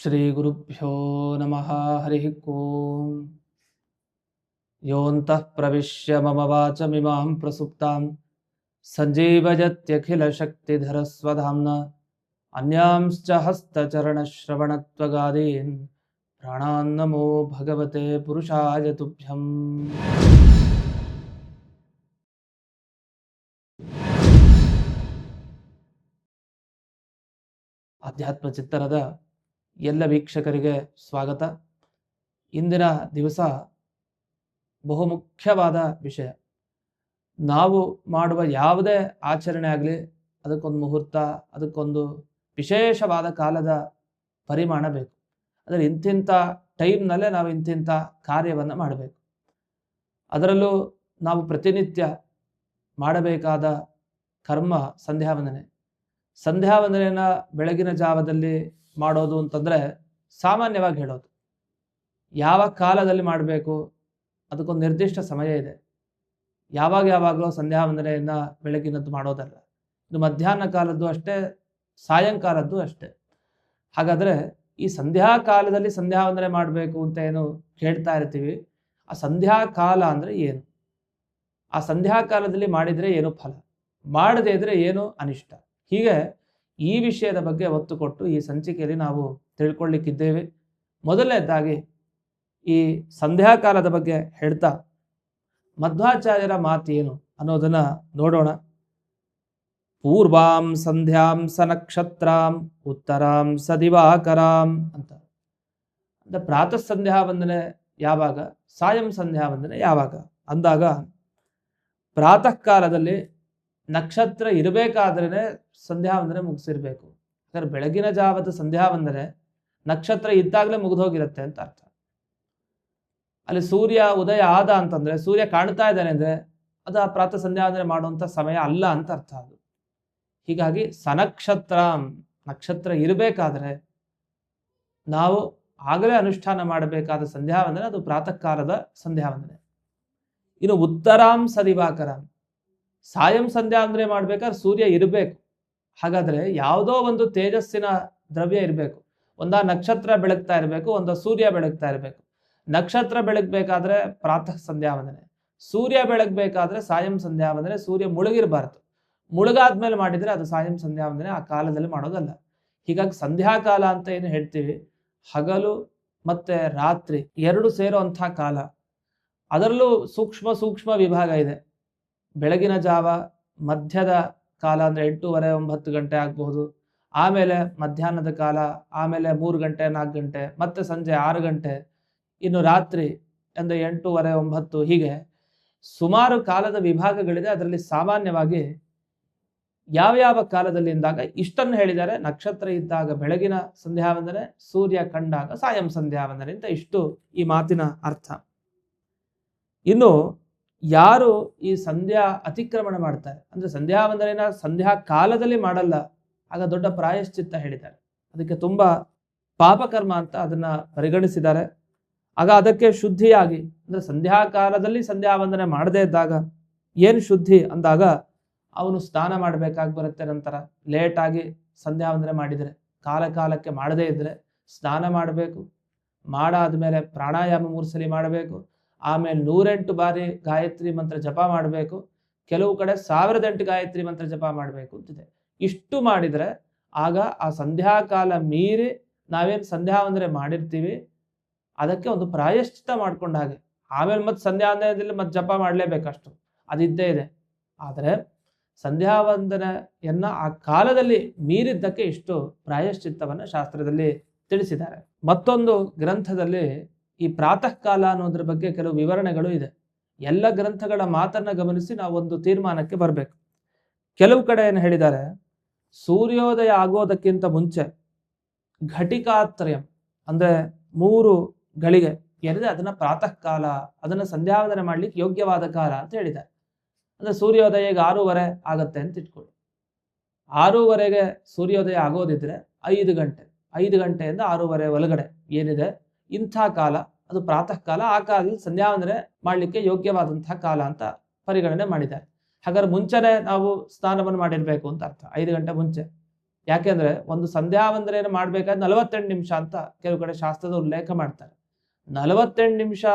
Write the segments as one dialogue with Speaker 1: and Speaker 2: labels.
Speaker 1: श्रीगुरुभ्यो नमः हरिः ओम् योऽन्तः प्रविश्य मम वाचमिमां प्रसुप्तां सञ्जीवयत्यखिलशक्तिधरस्वधाम्ना अन्यांश्च हस्तचरणश्रवणत्वगादीन् प्राणान्नमो भगवते पुरुषाय तुभ्यम् ಆಧ್ಯಾತ್ಮ ಚಿತ್ತರದ ಎಲ್ಲ ವೀಕ್ಷಕರಿಗೆ ಸ್ವಾಗತ. ಇಂದಿನ ದಿವಸ ಬಹುಮುಖ್ಯವಾದ ವಿಷಯ. ನಾವು ಮಾಡುವ ಯಾವುದೇ ಆಚರಣೆ ಆಗಲಿ, ಅದಕ್ಕೊಂದು ಮುಹೂರ್ತ, ಅದಕ್ಕೊಂದು ವಿಶೇಷವಾದ ಕಾಲದ ಪರಿಮಾಣ ಬೇಕು. ಅಂದರೆ ಇಂತಿಂಥ ಟೈಮ್ನಲ್ಲೇ ನಾವು ಇಂತಿಂಥ ಕಾರ್ಯವನ್ನು ಮಾಡಬೇಕು. ಅದರಲ್ಲೂ ನಾವು ಪ್ರತಿನಿತ್ಯ ಮಾಡಬೇಕಾದ ಕರ್ಮ, ಸಂಧ್ಯಾವಂದನೆ. ವಂದನೆ ಸಂಧ್ಯಾ ವಂದನೆಯನ್ನ ಬೆಳಗಿನ ಜಾವದಲ್ಲಿ ಮಾಡೋದು ಅಂತಂದರೆ ಸಾಮಾನ್ಯವಾಗಿ ಹೇಳೋದು. ಯಾವ ಕಾಲದಲ್ಲಿ ಮಾಡಬೇಕು? ಅದಕ್ಕೊಂದು ನಿರ್ದಿಷ್ಟ ಸಮಯ ಇದೆ. ಯಾವಾಗ ಯಾವಾಗಲೂ ಸಂಧ್ಯಾ ವಂದನೆಯನ್ನು ಬೆಳಗಿನದ್ದು ಮಾಡೋದಲ್ಲ. ಇದು ಮಧ್ಯಾಹ್ನ ಕಾಲದ್ದು ಅಷ್ಟೇ, ಸಾಯಂಕಾಲದ್ದು ಅಷ್ಟೇ. ಹಾಗಾದರೆ ಈ ಸಂಧ್ಯಾ ಕಾಲದಲ್ಲಿ ಸಂಧ್ಯಾ ವಂದನೆ ಮಾಡಬೇಕು ಅಂತ ಏನು ಕೇಳ್ತಾ ಇರ್ತೀವಿ. ಆ ಸಂಧ್ಯಾ ಕಾಲ ಅಂದರೆ ಏನು? ಆ ಸಂಧ್ಯಾ ಕಾಲದಲ್ಲಿ ಮಾಡಿದರೆ ಏನು ಫಲ? ಮಾಡದೇ ಇದ್ರೆ ಏನು ಅನಿಷ್ಟ? ಹೀಗೆ ಈ ವಿಷಯದ ಬಗ್ಗೆ ಒತ್ತು ಕೊಟ್ಟು ಈ ಸಂಚಿಕೆಯಲ್ಲಿ ನಾವು ತಿಳ್ಕೊಳ್ಳಿಕ್ಕಿದ್ದೇವೆ. ಮೊದಲನೇದಾಗಿ ಈ ಸಂಧ್ಯಾಕಾಲದ ಬಗ್ಗೆ ಹೇಳ್ತಾ, ಮಧ್ವಾಚಾರ್ಯರ ಮಾತೇನು ಅನ್ನೋದನ್ನ ನೋಡೋಣ. ಪೂರ್ವಾಂ ಸಂಧ್ಯಾಂ ಸ ನಕ್ಷತ್ರಾಂ, ಉತ್ತರಾಂ ಸ ದಿವಾಕರಾಂ ಅಂತ. ಅಂದ್ರೆ ಪ್ರಾತಃ ಸಂಧ್ಯಾ ವಂದನೆ ಯಾವಾಗ? ಸಾಯಂ ಸಂಧ್ಯಾ ವಂದನೆ ಯಾವಾಗ? ಅಂದಾಗ ಪ್ರಾತಃ ಕಾಲದಲ್ಲಿ ನಕ್ಷತ್ರ ಇರಬೇಕಾದ್ರೇ ಸಂಧ್ಯಾ ವಂದನೆ ಮುಗಿಸಿರ್ಬೇಕು. ಯಾಕಂದ್ರೆ ಬೆಳಗಿನ ಜಾವದ ಸಂಧ್ಯಾ ವಂದನೆ ನಕ್ಷತ್ರ ಇದ್ದಾಗಲೇ ಮುಗಿದೋಗಿರುತ್ತೆ ಅಂತ ಅರ್ಥ. ಅಲ್ಲಿ ಸೂರ್ಯ ಉದಯ ಆದ ಅಂತಂದ್ರೆ, ಸೂರ್ಯ ಕಾಣ್ತಾ ಇದ್ದಾನೆ ಅಂದ್ರೆ ಅದು ಆ ಪ್ರಾತಃ ಸಂಧ್ಯಾ ವಂದನೆ ಮಾಡುವಂತ ಸಮಯ ಅಲ್ಲ ಅಂತ ಅರ್ಥ ಅದು. ಹೀಗಾಗಿ ಸನಕ್ಷತ್ರ, ನಕ್ಷತ್ರ ಇರಬೇಕಾದ್ರೆ ನಾವು ಆಗಲೇ ಅನುಷ್ಠಾನ ಮಾಡಬೇಕಾದ ಸಂಧ್ಯಾ ವಂದನೆ ಅದು ಪ್ರಾತಃ ಕಾಲದ ಸಂಧ್ಯಾ ವಂದನೆ ಇನ್ನು ಉತ್ತರಾಂ ಸದಿವಾಕರಾಂ. ಸಾಯಂ ಸಂಧ್ಯಾ ಅಂದರೆ ಮಾಡ್ಬೇಕಾದ್ರೆ ಸೂರ್ಯ ಇರಬೇಕು. ಹಾಗಾದ್ರೆ ಯಾವುದೋ ಒಂದು ತೇಜಸ್ಸಿನ ದ್ರವ್ಯ ಇರಬೇಕು. ಒಂದ ನಕ್ಷತ್ರ ಬೆಳಗ್ತಾ ಇರಬೇಕು, ಒಂದ ಸೂರ್ಯ ಬೆಳಗ್ತಾ ಇರಬೇಕು. ನಕ್ಷತ್ರ ಬೆಳಗ್ಬೇಕಾದ್ರೆ ಪ್ರಾತಃ ಸಂಧ್ಯಾ ವಂದನೆ. ಸೂರ್ಯ ಬೆಳಗ್ಬೇಕಾದ್ರೆ ಸಾಯಂ ಸಂಧ್ಯಾ ವಂದನೆ, ಸೂರ್ಯ ಮುಳುಗಿರಬಾರ್ದು. ಮುಳುಗಾದ್ಮೇಲೆ ಮಾಡಿದ್ರೆ ಅದು ಸಾಯಂ ಸಂಧ್ಯಾ ವಂದನೆ, ಆ ಕಾಲದಲ್ಲಿ ಮಾಡೋದಲ್ಲ. ಹೀಗಾಗಿ ಸಂಧ್ಯಾ ಕಾಲ ಅಂತ ಏನು ಹೇಳ್ತೀವಿ? ಹಗಲು ಮತ್ತೆ ರಾತ್ರಿ ಎರಡು ಸೇರೋ ಕಾಲ. ಅದರಲ್ಲೂ ಸೂಕ್ಷ್ಮ ಸೂಕ್ಷ್ಮ ವಿಭಾಗ ಇದೆ. ಬೆಳಗಿನ ಜಾವ ಮಧ್ಯದ ಕಾಲ ಅಂದರೆ ಎಂಟೂವರೆ ಒಂಬತ್ತು ಗಂಟೆ ಆಗಬಹುದು. ಆಮೇಲೆ ಮಧ್ಯಾಹ್ನದ ಕಾಲ, ಆಮೇಲೆ ಮೂರು ಗಂಟೆ, ನಾಲ್ಕು ಗಂಟೆ, ಮತ್ತೆ ಸಂಜೆ ಆರು ಗಂಟೆ, ಇನ್ನು ರಾತ್ರಿ ಅಂದರೆ ಎಂಟೂವರೆ ಒಂಬತ್ತು ಹೀಗೆ ಸುಮಾರು ಕಾಲದ ವಿಭಾಗಗಳಿದೆ. ಅದರಲ್ಲಿ ಸಾಮಾನ್ಯವಾಗಿ ಯಾವ ಕಾಲದಲ್ಲಿ ಇದ್ದಾಗ ಇಷ್ಟನ್ನು ಹೇಳಿದ್ದಾರೆ. ನಕ್ಷತ್ರ ಇದ್ದಾಗ ಬೆಳಗಿನ ಸಂಧ್ಯಾ ವಂದನೆ ಸೂರ್ಯ ಕಂಡಾಗ ಸಾಯಂ ಸಂಧ್ಯಾ ವಂದನೆ ಅಂತ ಇಷ್ಟು ಈ ಮಾತಿನ ಅರ್ಥ. ಇನ್ನು ಯಾರು ಈ ಸಂಧ್ಯಾ ಅತಿಕ್ರಮಣ ಮಾಡ್ತಾರೆ? ಅಂದ್ರೆ ಸಂಧ್ಯಾ ವಂದನೆನ ಸಂಧ್ಯಾ ಕಾಲದಲ್ಲಿ ಮಾಡಲ್ಲ. ಆಗ ದೊಡ್ಡ ಪ್ರಾಯಶ್ಚಿತ್ತ ಹೇಳಿದ್ದಾರೆ. ಅದಕ್ಕೆ ತುಂಬಾ ಪಾಪಕರ್ಮ ಅಂತ ಅದನ್ನ ಪರಿಗಣಿಸಿದ್ದಾರೆ. ಆಗ ಅದಕ್ಕೆ ಶುದ್ಧಿಯಾಗಿ, ಅಂದ್ರೆ ಸಂಧ್ಯಾ ಕಾಲದಲ್ಲಿ ಸಂಧ್ಯಾ ವಂದನೆ ಮಾಡದೇ ಇದ್ದಾಗ ಏನು ಶುದ್ಧಿ ಅಂದಾಗ ಅವನು ಸ್ನಾನ ಮಾಡಬೇಕಾಗಿ ಬರುತ್ತೆ ನಂತರ. ಲೇಟಾಗಿ ಸಂಧ್ಯಾ ವಂದನೆ ಮಾಡಿದರೆ, ಕಾಲ ಕಾಲಕ್ಕೆ ಮಾಡದೇ ಇದ್ದರೆ ಸ್ನಾನ ಮಾಡಬೇಕು. ಮಾಡಾದ್ಮೇಲೆ ಪ್ರಾಣಾಯಾಮ ಮೂರು ಸಲ ಮಾಡಬೇಕು. ಆಮೇಲೆ ನೂರೆಂಟು ಬಾರಿ ಗಾಯತ್ರಿ ಮಂತ್ರ ಜಪ ಮಾಡಬೇಕು. ಕೆಲವು ಕಡೆ ಸಾವಿರದ ಎಂಟು ಗಾಯತ್ರಿ ಮಂತ್ರ ಜಪ ಮಾಡಬೇಕು ಅಂತಿದೆ. ಇಷ್ಟು ಮಾಡಿದರೆ ಆಗ ಆ ಸಂಧ್ಯಾಕಾಲ ಮೀರಿ ನಾವೇನು ಸಂಧ್ಯಾ ಅಂದರೆ ಮಾಡಿರ್ತೀವಿ. ಅದಕ್ಕೆ ಒಂದು ಪ್ರಾಯಶ್ಚಿತ ಮಾಡ್ಕೊಂಡ ಹಾಗೆ. ಆಮೇಲೆ ಮತ್ತೆ ಸಂಧ್ಯಾ ವಂದನೆಯಲ್ಲಿ ಮತ್ತೆ ಜಪ ಮಾಡಲೇಬೇಕಷ್ಟು ಅದಿದ್ದೇ ಇದೆ. ಆದರೆ ಸಂಧ್ಯಾ ವಂದನೆಯನ್ನ ಆ ಕಾಲದಲ್ಲಿ ಮೀರಿದ್ದಕ್ಕೆ ಇಷ್ಟು ಪ್ರಾಯಶ್ಚಿತ್ತವನ್ನು ಶಾಸ್ತ್ರದಲ್ಲಿ ತಿಳಿಸಿದ್ದಾರೆ. ಮತ್ತೊಂದು ಗ್ರಂಥದಲ್ಲಿ ಈ ಪ್ರಾತಃ ಕಾಲ ಅನ್ನೋದ್ರ ಬಗ್ಗೆ ಕೆಲವು ವಿವರಣೆಗಳು ಇದೆ. ಎಲ್ಲ ಗ್ರಂಥಗಳ ಮಾತನ್ನ ಗಮನಿಸಿ ನಾವು ಒಂದು ತೀರ್ಮಾನಕ್ಕೆ ಬರಬೇಕು. ಕೆಲವು ಕಡೆ ಏನು ಹೇಳಿದ್ದಾರೆ? ಸೂರ್ಯೋದಯ ಆಗೋದಕ್ಕಿಂತ ಮುಂಚೆ ಘಟಿಕಾತ್ರಯಂ ಅಂದ್ರೆ ಮೂರು ಗಳಿಗೆ ಏನಿದೆ? ಅದನ್ನ ಪ್ರಾತಃ ಕಾಲ ಅದನ್ನ ಸಂಧ್ಯಾವಂದನೆ ಮಾಡ್ಲಿಕ್ಕೆ ಯೋಗ್ಯವಾದ ಕಾಲ ಅಂತ ಹೇಳಿದ್ದಾರೆ. ಅಂದ್ರೆ ಸೂರ್ಯೋದಯ ಈಗ ಆರೂವರೆ ಆಗತ್ತೆ ಅಂತ ಇಟ್ಕೊಳ್ಳಿ. ಆರೂವರೆಗೆ ಸೂರ್ಯೋದಯ ಆಗೋದಿದ್ರೆ ಐದು ಗಂಟೆ, ಐದು ಗಂಟೆಯಿಂದ ಆರೂವರೆ ಒಳಗಡೆ ಏನಿದೆ? ಇಂಥ ಕಾಲ, ಅದು ಪ್ರಾತಃ ಕಾಲ, ಆ ಕಾಲದಲ್ಲಿ ಸಂಧ್ಯಾವಂದನೆ ಮಾಡಲಿಕ್ಕೆ ಯೋಗ್ಯವಾದಂತಹ ಕಾಲ ಅಂತ ಪರಿಗಣನೆ ಮಾಡಿದ್ದಾರೆ. ಹಾಗಾದ್ರೆ ಮುಂಚೆನೆ ನಾವು ಸ್ನಾನವನ್ನು ಮಾಡಿರ್ಬೇಕು ಅಂತ ಅರ್ಥ, ಐದು ಗಂಟೆ ಮುಂಚೆ. ಯಾಕೆಂದ್ರೆ ಒಂದು ಸಂಧ್ಯಾ ವಂದನೆಯನ್ನು ಮಾಡ್ಬೇಕಾದ್ರೆ ನಲವತ್ತೆಂಟು ನಿಮಿಷ ಅಂತ ಕೆಲವು ಕಡೆ ಶಾಸ್ತ್ರದ ಉಲ್ಲೇಖ ಮಾಡ್ತಾರೆ. ನಲವತ್ತೆಂಟು ನಿಮಿಷ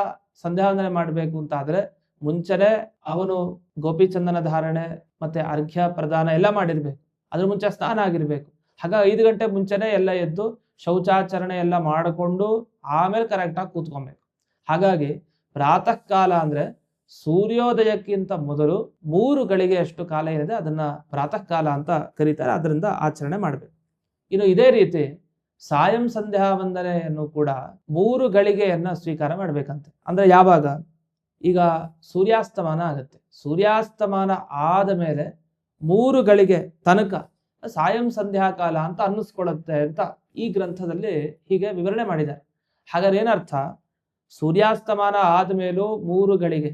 Speaker 1: ಸಂಧ್ಯಾ ವಂದನೆ ಮಾಡಬೇಕು ಅಂತ ಆದ್ರೆ ಮುಂಚೆನೆ ಅವನು ಗೋಪಿಚಂದನ ಧಾರಣೆ ಮತ್ತೆ ಅರ್ಘ್ಯ ಪ್ರದಾನ ಎಲ್ಲ ಮಾಡಿರ್ಬೇಕು. ಅದ್ರ ಮುಂಚೆ ಸ್ನಾನ ಆಗಿರ್ಬೇಕು. ಹಾಗ ಐದು ಗಂಟೆ ಮುಂಚೆನೆ ಎಲ್ಲ ಎದ್ದು ಶೌಚಾಚರಣೆ ಎಲ್ಲ ಮಾಡಿಕೊಂಡು ಆಮೇಲೆ ಕರೆಕ್ಟಾಗಿ ಕೂತ್ಕೊಬೇಕು. ಹಾಗಾಗಿ ಪ್ರಾತಃ ಕಾಲ ಅಂದ್ರೆ ಸೂರ್ಯೋದಯಕ್ಕಿಂತ ಮೊದಲು ಮೂರು ಗಳಿಗೆಯಷ್ಟು ಕಾಲ ಏನಿದೆ ಅದನ್ನ ಪ್ರಾತಃ ಕಾಲ ಅಂತ ಕರೀತಾರೆ. ಅದರಿಂದ ಆಚರಣೆ ಮಾಡಬೇಕು. ಇನ್ನು ಇದೇ ರೀತಿ ಸಾಯಂ ಸಂಧ್ಯಾ ವಂದನೆಯನ್ನು ಕೂಡ ಮೂರು ಗಳಿಗೆಯನ್ನ ಸ್ವೀಕಾರ ಮಾಡ್ಬೇಕಂತೆ. ಅಂದ್ರೆ ಯಾವಾಗ? ಈಗ ಸೂರ್ಯಾಸ್ತಮಾನ ಆಗುತ್ತೆ. ಸೂರ್ಯಾಸ್ತಮಾನ ಆದ ಮೇಲೆ ಮೂರು ಗಳಿಗೆ ತನಕ ಸಾಯಂ ಸಂಧ್ಯಾ ಕಾಲ ಅಂತ ಅನ್ನಿಸ್ಕೊಳ್ಳುತ್ತೆ ಅಂತ ಈ ಗ್ರಂಥದಲ್ಲಿ ಹೀಗೆ ವಿವರಣೆ ಮಾಡಿದ್ದಾರೆ. ಹಾಗಾದ್ರೆ ಏನರ್ಥ? ಸೂರ್ಯಾಸ್ತಮಾನ ಆದ್ಮೇಲೂ ಮೂರು ಗಳಿಗೆ,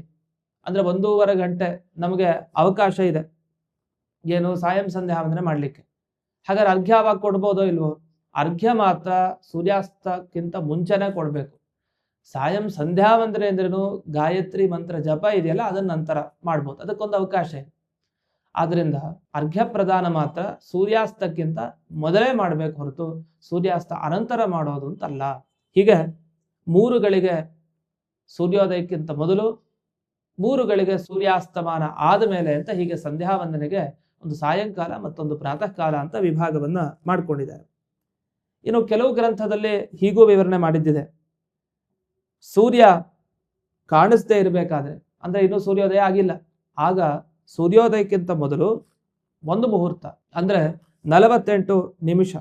Speaker 1: ಅಂದ್ರೆ ಒಂದೂವರೆ ಗಂಟೆ ನಮಗೆ ಅವಕಾಶ ಇದೆ. ಏನು? ಸಾಯಂ ಸಂಧ್ಯಾ ವಂದನೆ ಮಾಡ್ಲಿಕ್ಕೆ. ಹಾಗಾದ್ರೆ ಅರ್ಘ್ಯ ಯಾವಾಗ ಕೊಡ್ಬೋದೋ ಇಲ್ವೋ? ಅರ್ಘ್ಯ ಮಾತ್ರ ಸೂರ್ಯಾಸ್ತಕ್ಕಿಂತ ಮುಂಚೆನೆ ಕೊಡಬೇಕು. ಸಾಯಂ ಸಂಧ್ಯಾ ವಂದನೆ ಅಂದ್ರೇನು? ಗಾಯತ್ರಿ ಮಂತ್ರ ಜಪ ಇದೆಯಲ್ಲ, ಅದನ್ನ ನಂತರ ಮಾಡ್ಬೋದು. ಅದಕ್ಕೊಂದು ಅವಕಾಶ ಇದೆ. ಆದ್ರಿಂದ ಅರ್ಘ್ಯ ಪ್ರದಾನ ಮಾತ್ರ ಸೂರ್ಯಾಸ್ತಕ್ಕಿಂತ ಮೊದಲೇ ಮಾಡಬೇಕು ಹೊರತು ಸೂರ್ಯಾಸ್ತ ಅನಂತರ ಮಾಡೋದು ಅಂತಲ್ಲ. ಹೀಗೆ ಮೂರು ಗಳಿಗೆ ಸೂರ್ಯೋದಯಕ್ಕಿಂತ ಮೊದಲು ಮೂರು ಗಳಿಗೆ ಸೂರ್ಯಾಸ್ತಮಾನ ಆದ ಮೇಲೆ ಅಂತ ಹೀಗೆ ಸಂಧ್ಯಾ ವಂದನೆಗೆ ಒಂದು ಸಾಯಂಕಾಲ ಮತ್ತೊಂದು ಪ್ರಾತಃ ಕಾಲ ಅಂತ ವಿಭಾಗವನ್ನ ಮಾಡಿಕೊಂಡಿದ್ದಾರೆ. ಇನ್ನು ಕೆಲವು ಗ್ರಂಥದಲ್ಲಿ ಹೀಗೂ ವಿವರಣೆ ಮಾಡಿದ್ದಿದೆ. ಸೂರ್ಯ ಕಾಣಿಸ್ದೇ ಇರಬೇಕಾದ್ರೆ, ಅಂದ್ರೆ ಇನ್ನೂ ಸೂರ್ಯೋದಯ ಆಗಿಲ್ಲ. ಆಗ ಸೂರ್ಯೋದಯಕ್ಕಿಂತ ಮೊದಲು ಒಂದು ಮುಹೂರ್ತ, ಅಂದ್ರೆ ನಲವತ್ತೆಂಟು ನಿಮಿಷ.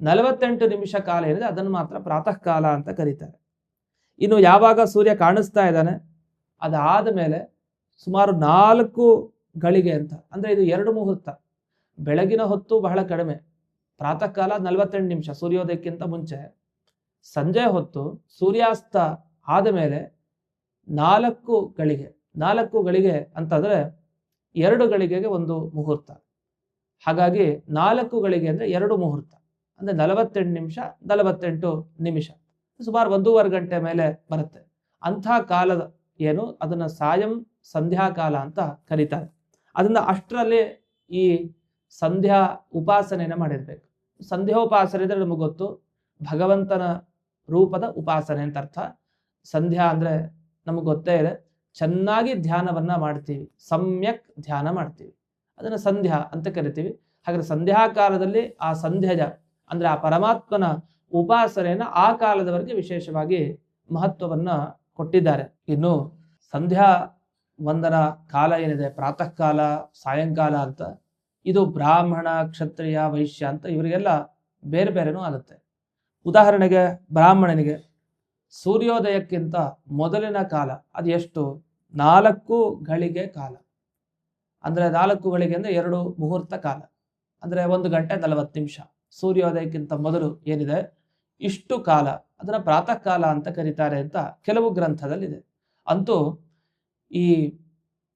Speaker 1: ನಲವತ್ತೆಂಟು ನಿಮಿಷ ಕಾಲ ಏನಿದೆ, ಅದನ್ನು ಮಾತ್ರ ಪ್ರಾತಃ ಕಾಲ ಅಂತ ಕರೀತಾರೆ. ಇನ್ನು ಯಾವಾಗ ಸೂರ್ಯ ಕಾಣಿಸ್ತಾ ಇದ್ದಾನೆ, ಅದಾದ ಮೇಲೆ ಸುಮಾರು ನಾಲ್ಕು ಗಳಿಗೆ ಅಂತ, ಅಂದ್ರೆ ಇದು ಎರಡು ಮುಹೂರ್ತ. ಬೆಳಗಿನ ಹೊತ್ತು ಬಹಳ ಕಡಿಮೆ ಪ್ರಾತಃ ಕಾಲ ನಲವತ್ತೆಂಟು ನಿಮಿಷ, ಸೂರ್ಯೋದಯಕ್ಕಿಂತ ಮುಂಚೆ. ಸಂಜೆ ಹೊತ್ತು ಸೂರ್ಯಾಸ್ತ ಆದ ಮೇಲೆ ನಾಲ್ಕು ಗಳಿಗೆ ನಾಲ್ಕು ಗಳಿಗೆ ಅಂತಂದ್ರೆ ಎರಡು ಗಳಿಗೆಗೆ ಒಂದು ಮುಹೂರ್ತ. ಹಾಗಾಗಿ ನಾಲ್ಕು ಗಳಿಗೆ ಅಂದ್ರೆ ಎರಡು ಮುಹೂರ್ತ. ಅಂದ್ರೆ ನಲವತ್ತೆಂಟು ನಿಮಿಷ ನಲವತ್ತೆಂಟು ನಿಮಿಷ. ಸುಮಾರು ಒಂದೂವರೆ ಗಂಟೆ ಮೇಲೆ ಬರುತ್ತೆ. ಅಂಥ ಕಾಲದ ಏನು? ಅದನ್ನ ಸಾಯಂ ಸಂಧ್ಯಾ ಕಾಲ ಅಂತ ಕರೀತಾರೆ. ಅದನ್ನ ಅಷ್ಟರಲ್ಲಿ ಈ ಸಂಧ್ಯಾ ಉಪಾಸನೆಯನ್ನ ಮಾಡಿರ್ಬೇಕು. ಸಂಧ್ಯೋಪಾಸನೆ ಅಂದ್ರೆ ನಮಗೆ ಗೊತ್ತು. ಭಗವಂತನ ರೂಪದ ಉಪಾಸನೆ ಅಂತ ಅರ್ಥ. ಸಂಧ್ಯಾ ಅಂದ್ರೆ ನಮಗೆ ಗೊತ್ತೇ ಇದೆ. ಚೆನ್ನಾಗಿ ಧ್ಯಾನವನ್ನ ಮಾಡ್ತೀವಿ, ಸಮ್ಯಕ್ ಧ್ಯಾನ ಮಾಡ್ತೀವಿ. ಅದನ್ನ ಸಂಧ್ಯಾ ಅಂತ ಕರಿತೀವಿ. ಹಾಗಾದ್ರೆ ಸಂಧ್ಯಾ ಕಾಲದಲ್ಲಿ ಆ ಸಂಧ್ಯಜ ಅಂದ್ರೆ ಆ ಪರಮಾತ್ಮನ ಉಪಾಸನೆಯನ್ನ ಆ ಕಾಲದವರೆಗೆ ವಿಶೇಷವಾಗಿ ಮಹತ್ವವನ್ನ ಕೊಟ್ಟಿದ್ದಾರೆ. ಇನ್ನು ಸಂಧ್ಯಾ ವಂದನ ಕಾಲ ಏನಿದೆ ಪ್ರಾತಃ ಕಾಲ ಸಾಯಂಕಾಲ ಅಂತ, ಇದು ಬ್ರಾಹ್ಮಣ, ಕ್ಷತ್ರಿಯ, ವೈಶ್ಯ ಅಂತ ಇವರಿಗೆಲ್ಲ ಬೇರೆ ಬೇರೆನೂ ಆಗುತ್ತೆ. ಉದಾಹರಣೆಗೆ ಬ್ರಾಹ್ಮಣನಿಗೆ ಸೂರ್ಯೋದಯಕ್ಕಿಂತ ಮೊದಲಿನ ಕಾಲ ಅದು ಎಷ್ಟು? ನಾಲ್ಕು ಗಳಿಗೆ ಕಾಲ. ಅಂದ್ರೆ ನಾಲ್ಕು ಗಳಿಗೆ ಅಂದ್ರೆ ಎರಡು ಮುಹೂರ್ತ ಕಾಲ. ಅಂದ್ರೆ ಒಂದು ಗಂಟೆ ನಲವತ್ತು ನಿಮಿಷ. ಸೂರ್ಯೋದಯಕ್ಕಿಂತ ಮೊದಲು ಏನಿದೆ? ಇಷ್ಟು ಕಾಲ. ಅದನ್ನ ಪ್ರಾತಃ ಕಾಲ ಅಂತ ಕರೀತಾರೆ ಅಂತ ಕೆಲವು ಗ್ರಂಥದಲ್ಲಿದೆ. ಅಂತೂ ಈ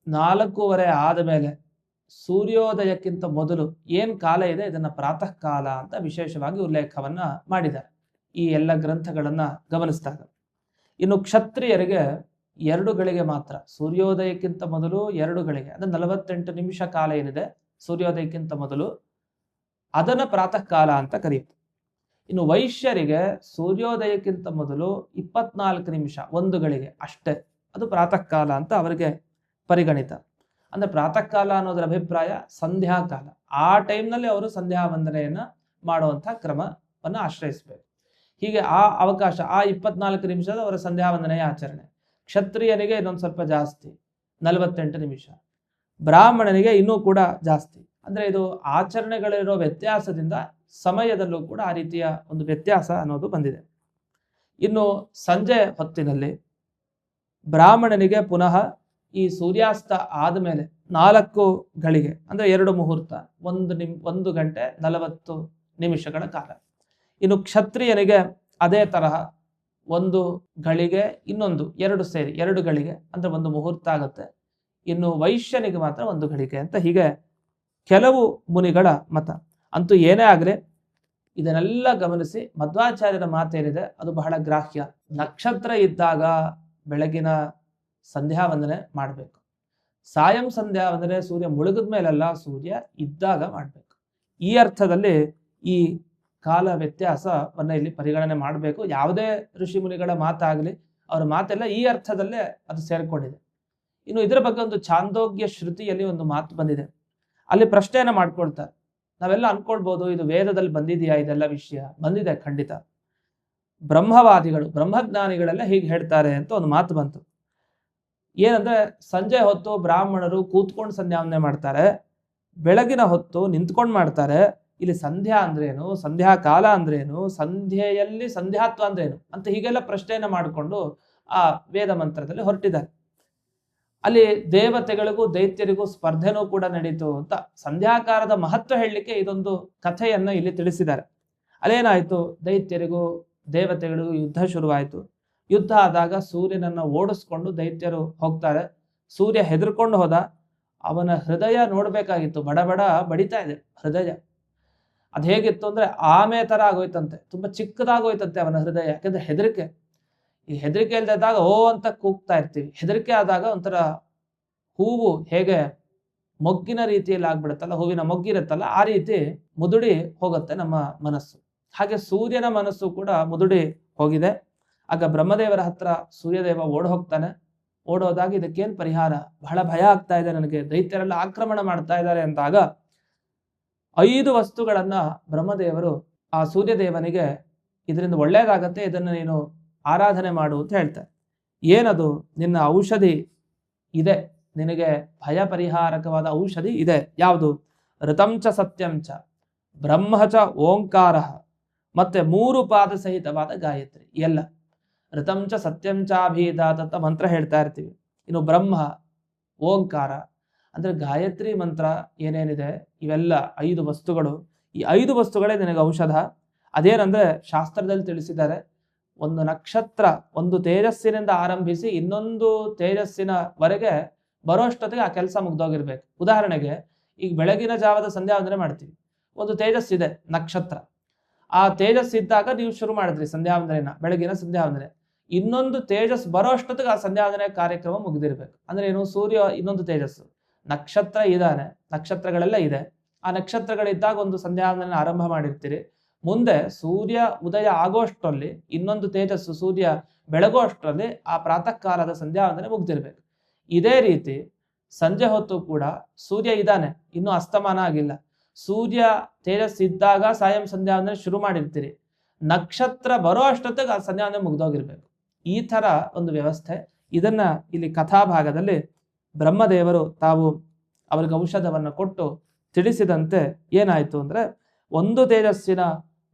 Speaker 1: ನಾಲ್ಕೂವರೆ ಆದ ಮೇಲೆ ಸೂರ್ಯೋದಯಕ್ಕಿಂತ ಮೊದಲು ಏನು ಕಾಲ ಇದೆ? ಇದನ್ನ ಪ್ರಾತಃ ಕಾಲ ಅಂತ ವಿಶೇಷವಾಗಿ ಉಲ್ಲೇಖವನ್ನ ಮಾಡಿದ್ದಾರೆ. ಈ ಎಲ್ಲ ಗ್ರಂಥಗಳನ್ನು ಗಮನಿಸಿದಾಗ. ಇನ್ನು ಕ್ಷತ್ರಿಯರಿಗೆ ಎರಡು ಗಳಿಗೆ ಮಾತ್ರ. ಸೂರ್ಯೋದಯಕ್ಕಿಂತ ಮೊದಲು ಎರಡು ಗಳಿಗೆ. ಅಂದ್ರೆ ನಲವತ್ತೆಂಟು ನಿಮಿಷ ಕಾಲ ಏನಿದೆ? ಸೂರ್ಯೋದಯಕ್ಕಿಂತ ಮೊದಲು. ಅದನ್ನ ಪ್ರಾತಃ ಕಾಲ ಅಂತ ಕರೆಯುತ್ತೆ ಇನ್ನು ವೈಶ್ಯರಿಗೆ ಸೂರ್ಯೋದಯಕ್ಕಿಂತ ಮೊದಲು ಇಪ್ಪತ್ನಾಲ್ಕು ನಿಮಿಷ, ಒಂದು ಗಳಿಗೆ ಅಷ್ಟೇ. ಅದು ಪ್ರಾತಃ ಕಾಲ ಅಂತ ಅವರಿಗೆ ಪರಿಗಣಿತ. ಅಂದ್ರೆ ಪ್ರಾತಃ ಕಾಲ ಅನ್ನೋದರ ಅಭಿಪ್ರಾಯ ಸಂಧ್ಯಾ ಕಾಲ ಆ ಟೈಮ್ನಲ್ಲಿ ಅವರು ಸಂಧ್ಯಾ ವಂದನೆಯನ್ನ ಮಾಡುವಂಥ ಕ್ರಮವನ್ನು ಆಶ್ರಯಿಸಬೇಕು. ಹೀಗೆ ಆ ಅವಕಾಶ, ಆ ಇಪ್ಪತ್ನಾಲ್ಕು ನಿಮಿಷದ ಅವರ ಸಂಧ್ಯಾ ವಂದನೆಯ ಆಚರಣೆ. ಕ್ಷತ್ರಿಯನಿಗೆ ಇನ್ನೊಂದು ಸ್ವಲ್ಪ ಜಾಸ್ತಿ. ನಲವತ್ತೆಂಟು ನಿಮಿಷ. ಬ್ರಾಹ್ಮಣನಿಗೆ ಇನ್ನೂ ಕೂಡ ಜಾಸ್ತಿ. ಅಂದ್ರೆ ಇದು ಆಚರಣೆಗಳಿರೋ ವ್ಯತ್ಯಾಸದಿಂದ ಸಮಯದಲ್ಲೂ ಕೂಡ ಆ ರೀತಿಯ ಒಂದು ವ್ಯತ್ಯಾಸ ಅನ್ನೋದು ಬಂದಿದೆ. ಇನ್ನು ಸಂಜೆ ಹೊತ್ತಿನಲ್ಲಿ ಬ್ರಾಹ್ಮಣನಿಗೆ ಪುನಃ ಈ ಸೂರ್ಯಾಸ್ತ ಆದಮೇಲೆ ನಾಲ್ಕು ಗಳಿಗೆ, ಅಂದ್ರೆ ಎರಡು ಮುಹೂರ್ತ, ಒಂದು ನಿಮ್, ಒಂದು ಗಂಟೆ ನಲವತ್ತು ನಿಮಿಷಗಳ ಕಾಲ. ಇನ್ನು ಕ್ಷತ್ರಿಯನಿಗೆ ಅದೇ ತರಹ ಒಂದು ಗಳಿಗೆ ಇನ್ನೊಂದು, ಎರಡು ಸೇರಿ, ಎರಡು ಗಳಿಗೆ ಅಂದರೆ ಒಂದು ಮುಹೂರ್ತ ಆಗುತ್ತೆ. ಇನ್ನು ವೈಶ್ಯನಿಗೆ ಮಾತ್ರ ಒಂದು ಗಳಿಗೆ ಅಂತ ಹೀಗೆ ಕೆಲವು ಮುನಿಗಳ ಮತ. ಅಂತೂ ಏನೇ ಆಗಲಿ, ಇದನ್ನೆಲ್ಲ ಗಮನಿಸಿ ಮಧ್ವಾಚಾರ್ಯರ ಮಾತೇನಿದೆ ಅದು ಬಹಳ ಗ್ರಾಹ್ಯ. ನಕ್ಷತ್ರ ಇದ್ದಾಗ ಬೆಳಗಿನ ಸಂಧ್ಯಾ ವಂದನೆ ಮಾಡಬೇಕು. ಸಾಯಂ ಸಂಧ್ಯಾ ವಂದನೆ ಸೂರ್ಯ ಮುಳುಗಿದ ಮೇಲೆಲ್ಲ ಸೂರ್ಯ ಇದ್ದಾಗ ಮಾಡಬೇಕು. ಈ ಅರ್ಥದಲ್ಲಿ ಈ ಕಾಲ ವ್ಯತ್ಯಾಸವನ್ನು ಇಲ್ಲಿ ಪರಿಗಣನೆ ಮಾಡಬೇಕು. ಯಾವುದೇ ಋಷಿ ಮುನಿಗಳ ಮಾತಾಗಲಿ, ಅವರ ಮಾತೆಲ್ಲ ಈ ಅರ್ಥದಲ್ಲೇ ಅದು ಸೇರಿಕೊಂಡಿದೆ. ಇನ್ನು ಇದರ ಬಗ್ಗೆ ಒಂದು ಚಾಂದೋಗ್ಯ ಶ್ರುತಿಯಲ್ಲಿ ಒಂದು ಮಾತು ಬಂದಿದೆ. ಅಲ್ಲಿ ಪ್ರಶ್ನೆಯನ್ನು ಮಾಡ್ಕೊಳ್ತಾರೆ. ನಾವೆಲ್ಲ ಅನ್ಕೊಳ್ಬೋದು, ಇದು ವೇದದಲ್ಲಿ ಬಂದಿದೆಯಾ ಇದೆಲ್ಲ ವಿಷಯ? ಬಂದಿದೆ, ಖಂಡಿತ. ಬ್ರಹ್ಮವಾದಿಗಳು, ಬ್ರಹ್ಮಜ್ಞಾನಿಗಳೆಲ್ಲ ಹೀಗೆ ಹೇಳ್ತಾರೆ ಅಂತ ಒಂದು ಮಾತು ಬಂತು. ಏನಂದ್ರೆ, ಸಂಜೆ ಹೊತ್ತು ಬ್ರಾಹ್ಮಣರು ಕೂತ್ಕೊಂಡು ಸಂಧ್ಯಾವನೆ ಮಾಡ್ತಾರೆ, ಬೆಳಗಿನ ಹೊತ್ತು ನಿಂತ್ಕೊಂಡು ಮಾಡ್ತಾರೆ ಇಲ್ಲಿ ಸಂಧ್ಯಾ ಅಂದ್ರೇನು? ಸಂಧ್ಯಾ ಕಾಲ ಅಂದ್ರೇನು? ಸಂಧ್ಯೆಯಲ್ಲಿ ಸಂಧ್ಯಾತ್ವ ಅಂದ್ರೇನು? ಅಂತ ಹೀಗೆಲ್ಲ ಪ್ರಶ್ನೆಯನ್ನ ಮಾಡಿಕೊಂಡು ಆ ವೇದ ಮಂತ್ರದಲ್ಲಿ ಹೊರಟಿದ್ದಾರೆ. ಅಲ್ಲಿ ದೇವತೆಗಳಿಗೂ ದೈತ್ಯರಿಗೂ ಸ್ಪರ್ಧೆನೂ ಕೂಡ ನಡೀತು ಅಂತ ಸಂಧ್ಯಾಕಾರದ ಮಹತ್ವ ಹೇಳಲಿಕ್ಕೆ ಇದೊಂದು ಕಥೆಯನ್ನ ಇಲ್ಲಿ ತಿಳಿಸಿದ್ದಾರೆ. ಅಲ್ಲೇನಾಯ್ತು? ದೈತ್ಯರಿಗೂ ದೇವತೆಗಳಿಗೂ ಯುದ್ಧ ಶುರುವಾಯಿತು. ಯುದ್ಧ ಆದಾಗ ಸೂರ್ಯನನ್ನ ಓಡಿಸ್ಕೊಂಡು ದೈತ್ಯರು ಹೋಗ್ತಾರೆ. ಸೂರ್ಯ ಹೆದರ್ಕೊಂಡು ಹೋದ. ಅವನ ಹೃದಯ ನೋಡ್ಬೇಕಾಗಿತ್ತು. ಬಡಬಡ ಬಡ ಬಡಿತಾ ಇದೆ ಹೃದಯ. ಅದ್ ಹೇಗಿತ್ತು ಅಂದ್ರೆ ಆಮೆ ಥರ ಆಗೋಯ್ತಂತೆ, ತುಂಬಾ ಚಿಕ್ಕದಾಗೋಯ್ತಂತೆ ಅವನ ಹೃದಯ. ಯಾಕಂದ್ರೆ ಹೆದರಿಕೆ. ಈ ಹೆದರಿಕೆ ಇಲ್ದಿದ್ದಾಗ, ಓ ಅಂತ ಕೂಗ್ತಾ ಇರ್ತೀವಿ. ಹೆದರಿಕೆ ಆದಾಗ ಒಂಥರ ಹೂವು ಹೇಗೆ ಮೊಗ್ಗಿನ ರೀತಿಯಲ್ಲಿ ಆಗ್ಬಿಡುತ್ತಲ್ಲ, ಹೂವಿನ ಮೊಗ್ಗಿರುತ್ತಲ್ಲ ಆ ರೀತಿ ಮುದುಡಿ ಹೋಗುತ್ತೆ ನಮ್ಮ ಮನಸ್ಸು. ಹಾಗೆ ಸೂರ್ಯನ ಮನಸ್ಸು ಕೂಡ ಮುದುಡಿ ಹೋಗಿದೆ. ಆಗ ಬ್ರಹ್ಮದೇವರ ಹತ್ರ ಸೂರ್ಯದೇವ ಓಡ್ ಹೋಗ್ತಾನೆ. ಓಡೋದಾಗ ಇದಕ್ಕೇನು ಪರಿಹಾರ? ಬಹಳ ಭಯ ಆಗ್ತಾ ಇದೆ ನನಗೆ. ದೈತ್ಯರೆಲ್ಲ ಆಕ್ರಮಣ ಮಾಡ್ತಾ ಇದ್ದಾರೆ ಅಂದಾಗ ಐದು ವಸ್ತುಗಳನ್ನು ಬ್ರಹ್ಮದೇವರು ಆ ಸೂರ್ಯದೇವನಿಗೆ ಇದರಿಂದ ಒಳ್ಳೇದಾಗತ್ತೆ ಇದನ್ನು ನೀನು ಆರಾಧನೆ ಮಾಡು ಅಂತ ಹೇಳ್ತಾರೆ. ಏನದು? ನಿನ್ನ ಔಷಧಿ ಇದೆ. ನಿನಗೆ ಭಯ ಪರಿಹಾರಕವಾದ ಔಷಧಿ ಇದೆ. ಯಾವುದು? ಋತಂಚ ಸತ್ಯಂಚ ಬ್ರಹ್ಮಚ ಓಂಕಾರ. ಮತ್ತೆ ಮೂರು ಪಾದ ಸಹಿತವಾದ ಗಾಯತ್ರಿ. ಎಲ್ಲ. ಋತಂಚ ಸತ್ಯಂಚಾಭೀದಾದಂಥ ಮಂತ್ರ ಹೇಳ್ತಾ ಇರ್ತೀವಿ. ಇನ್ನು ಬ್ರಹ್ಮ ಓಂಕಾರ. ಅಂದ್ರೆ ಗಾಯತ್ರಿ ಮಂತ್ರ ಏನೇನಿದೆ? ಇವೆಲ್ಲ ಐದು ವಸ್ತುಗಳು. ಈ ಐದು ವಸ್ತುಗಳೇ ನಿನಗೆ ಔಷಧ. ಅದೇನಂದ್ರೆ ಶಾಸ್ತ್ರದಲ್ಲಿ ತಿಳಿಸಿದ್ದಾರೆ, ಒಂದು ನಕ್ಷತ್ರ, ಒಂದು ತೇಜಸ್ಸಿನಿಂದ ಆರಂಭಿಸಿ ಇನ್ನೊಂದು ತೇಜಸ್ಸಿನವರೆಗೆ ಬರೋಷ್ಟೊತ್ತಿಗೆ ಆ ಕೆಲಸ ಮುಗ್ದೋಗಿರ್ಬೇಕು. ಉದಾಹರಣೆಗೆ, ಈಗ ಬೆಳಗಿನ ಜಾವದ ಸಂಧ್ಯಾ ವಂದನೆ ಮಾಡ್ತೀವಿ. ಒಂದು ತೇಜಸ್ಸಿದೆ, ನಕ್ಷತ್ರ. ಆ ತೇಜಸ್ ಇದ್ದಾಗ ನೀವು ಶುರು ಮಾಡಿದ್ರಿ ಸಂಧ್ಯಾ ವಂದನೆನ, ಬೆಳಗಿನ ಸಂಧ್ಯಾ ವಂದನೆ. ಇನ್ನೊಂದು ತೇಜಸ್ ಬರೋಷ್ಟೊತ್ತಿಗೆ ಆ ಸಂಧ್ಯಾ ವಂದನೆ ಕಾರ್ಯಕ್ರಮ ಮುಗಿದಿರ್ಬೇಕು. ಅಂದ್ರೆ ಏನು? ಸೂರ್ಯ ಇನ್ನೊಂದು ತೇಜಸ್ಸು. ನಕ್ಷತ್ರ ಇದಾನೆ, ನಕ್ಷತ್ರಗಳೆಲ್ಲ ಇದೆ. ಆ ನಕ್ಷತ್ರಗಳಿದ್ದಾಗ ಒಂದು ಸಂಧ್ಯಾವಂದನೆ ಆರಂಭ ಮಾಡಿರ್ತೀರಿ. ಮುಂದೆ ಸೂರ್ಯ ಉದಯ ಆಗೋಷ್ಟರಲ್ಲಿ ಇನ್ನೊಂದು ತೇಜಸ್ಸು ಸೂರ್ಯ ಬೆಳಗೋ ಅಷ್ಟರಲ್ಲಿ ಆ ಪ್ರಾತಃ ಕಾಲದ ಸಂಧ್ಯಾವಂದನೆ ಮುಗ್ದಿರ್ಬೇಕು. ಇದೇ ರೀತಿ ಸಂಜೆ ಹೊತ್ತು ಕೂಡ ಸೂರ್ಯ ಇದ್ದಾನೆ ಇನ್ನೂ ಅಸ್ತಮಾನ ಆಗಿಲ್ಲ. ಸೂರ್ಯ ತೇಜಸ್ ಇದ್ದಾಗ ಸಾಯಂ ಸಂಧ್ಯಾವಂದನೆ ಶುರು ಮಾಡಿರ್ತೀರಿ. ನಕ್ಷತ್ರ ಬರೋ ಅಷ್ಟೊತ್ತಿಗೆ ಆ ಸಂಧ್ಯಾವಂದನೆ ಮುಗ್ದೋಗಿರ್ಬೇಕು. ಈ ತರ ಒಂದು ವ್ಯವಸ್ಥೆ. ಇದನ್ನ ಇಲ್ಲಿ ಕಥಾಭಾಗದಲ್ಲಿ ಬ್ರಹ್ಮದೇವರು ತಾವು ಅವರಿಗೆ ಔಷಧವನ್ನು ಕೊಟ್ಟು ತಿಳಿಸಿದಂತೆ ಏನಾಯ್ತು ಅಂದ್ರೆ ಒಂದು ತೇಜಸ್ಸಿನ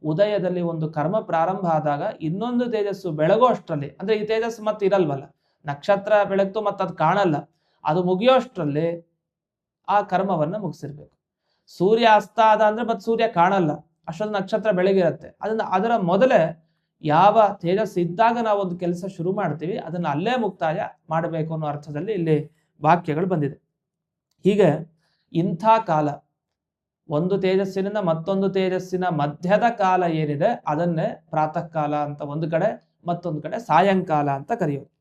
Speaker 1: ಉದಯದಲ್ಲಿ ಒಂದು ಕರ್ಮ ಪ್ರಾರಂಭ ಆದಾಗ ಇನ್ನೊಂದು ತೇಜಸ್ಸು ಬೆಳಗೋ ಅಷ್ಟರಲ್ಲಿ, ಅಂದ್ರೆ ಈ ತೇಜಸ್ಸು ಮತ್ತೆ ಇರಲ್ವಲ್ಲ. ನಕ್ಷತ್ರ ಬೆಳಗ್ತು ಮತ್ತೆ ಅದು ಕಾಣಲ್ಲ. ಅದು ಮುಗಿಯೋಷ್ಟರಲ್ಲಿ ಆ ಕರ್ಮವನ್ನ ಮುಗಿಸಿರ್ಬೇಕು. ಸೂರ್ಯ ಅಸ್ತ ಆದ ಅಂದರೆ ಮತ್ತೆ ಸೂರ್ಯ ಕಾಣಲ್ಲ. ಅಷ್ಟೊಂದು ನಕ್ಷತ್ರ ಬೆಳಗಿರುತ್ತೆ. ಅದನ್ನ ಅದರ ಮೊದಲೇ ಯಾವ ತೇಜಸ್ ಇದ್ದಾಗ ನಾವು ಒಂದು ಕೆಲಸ ಶುರು ಮಾಡ್ತೀವಿ, ಅದನ್ನ ಅಲ್ಲೇ ಮುಕ್ತಾಯ ಮಾಡಬೇಕು ಅನ್ನೋ ಅರ್ಥದಲ್ಲಿ ಇಲ್ಲಿ ವಾಕ್ಯಗಳು ಬಂದಿದೆ. ಹೀಗೆ ಇಂಥ ಕಾಲ, ಒಂದು ತೇಜಸ್ಸಿನಿಂದ ಮತ್ತೊಂದು ತೇಜಸ್ಸಿನ ಮಧ್ಯದ ಕಾಲ ಏನಿದೆ, ಅದನ್ನೇ ಪ್ರಾತಃ ಕಾಲ ಅಂತ ಒಂದು ಕಡೆ, ಮತ್ತೊಂದು ಕಡೆ ಸಾಯಂಕಾಲ ಅಂತ ಕರೆಯೋದು.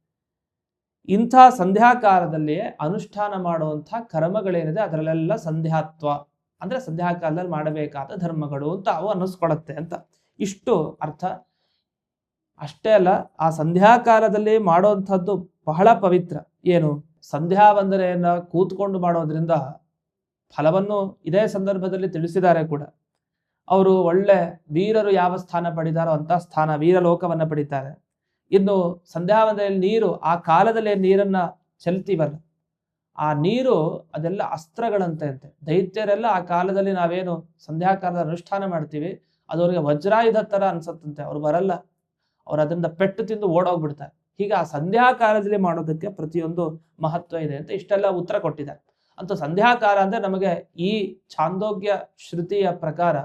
Speaker 1: ಇಂಥ ಸಂಧ್ಯಾಕಾಲದಲ್ಲಿಯೇ ಅನುಷ್ಠಾನ ಮಾಡುವಂಥ ಕರ್ಮಗಳೇನಿದೆ, ಅದರಲ್ಲೆಲ್ಲ ಸಂಧ್ಯಾತ್ವ, ಅಂದ್ರೆ ಸಂಧ್ಯಾಕಾಲದಲ್ಲಿ ಮಾಡಬೇಕಾದ ಧರ್ಮಗಳು ಅಂತ ಅವು ಅನ್ನಿಸ್ಕೊಡತ್ತೆ ಅಂತ. ಇಷ್ಟು ಅರ್ಥ. ಅಷ್ಟೇ ಅಲ್ಲ, ಆ ಸಂಧ್ಯಾಕಾಲದಲ್ಲಿ ಮಾಡುವಂಥದ್ದು ಬಹಳ ಪವಿತ್ರ. ಏನು? ಸಂಧ್ಯಾ ವಂದನೆಯನ್ನ ಕೂತ್ಕೊಂಡು ಮಾಡೋದ್ರಿಂದ ಫಲವನ್ನು ಇದೇ ಸಂದರ್ಭದಲ್ಲಿ ತಿಳಿಸಿದ್ದಾರೆ ಕೂಡ. ಅವರು ಒಳ್ಳೆ ವೀರರು ಯಾವ ಸ್ಥಾನ ಪಡಿತಾರೋ ಅಂತ ಸ್ಥಾನ ವೀರಲೋಕವನ್ನು ಪಡಿತಾರೆ. ಇನ್ನು ಸಂಧ್ಯಾ ವಂದನೆಯಲ್ಲಿ ನೀರು ಆ ಕಾಲದಲ್ಲಿ ನೀರನ್ನು ಚೆಲ್ತೀವಲ್ಲ, ಆ ನೀರು ಅದೆಲ್ಲ ಅಸ್ತ್ರಗಳಂತೆ ಅಂತೆ. ದೈತ್ಯರೆಲ್ಲ ಆ ಕಾಲದಲ್ಲಿ ನಾವೇನು ಸಂಧ್ಯಾಕಾಲದ ಅನುಷ್ಠಾನ ಮಾಡ್ತೀವಿ, ಅದು ವಜ್ರಾಯುಧ ಥರ ಅನ್ಸತ್ತಂತೆ. ಅವ್ರು ಬರಲ್ಲ, ಅವ್ರು ಅದರಿಂದ ಪೆಟ್ಟು ತಿಂದು ಓಡೋಗ್ಬಿಡ್ತಾರೆ. ಹೀಗೆ ಆ ಸಂಧ್ಯಾಕಾಲದಲ್ಲಿ ಮಾಡೋದಕ್ಕೆ ಪ್ರತಿಯೊಂದು ಮಹತ್ವ ಇದೆ ಅಂತ ಇಷ್ಟೆಲ್ಲ ಉತ್ತರ ಕೊಟ್ಟಿದ್ದಾರೆ. ಅಂತ ಸಂಧ್ಯಾಕಾಲ ಅಂದ್ರೆ ನಮಗೆ ಈ ಛಾಂದೋಗ್ಯ ಶ್ರುತಿಯ ಪ್ರಕಾರ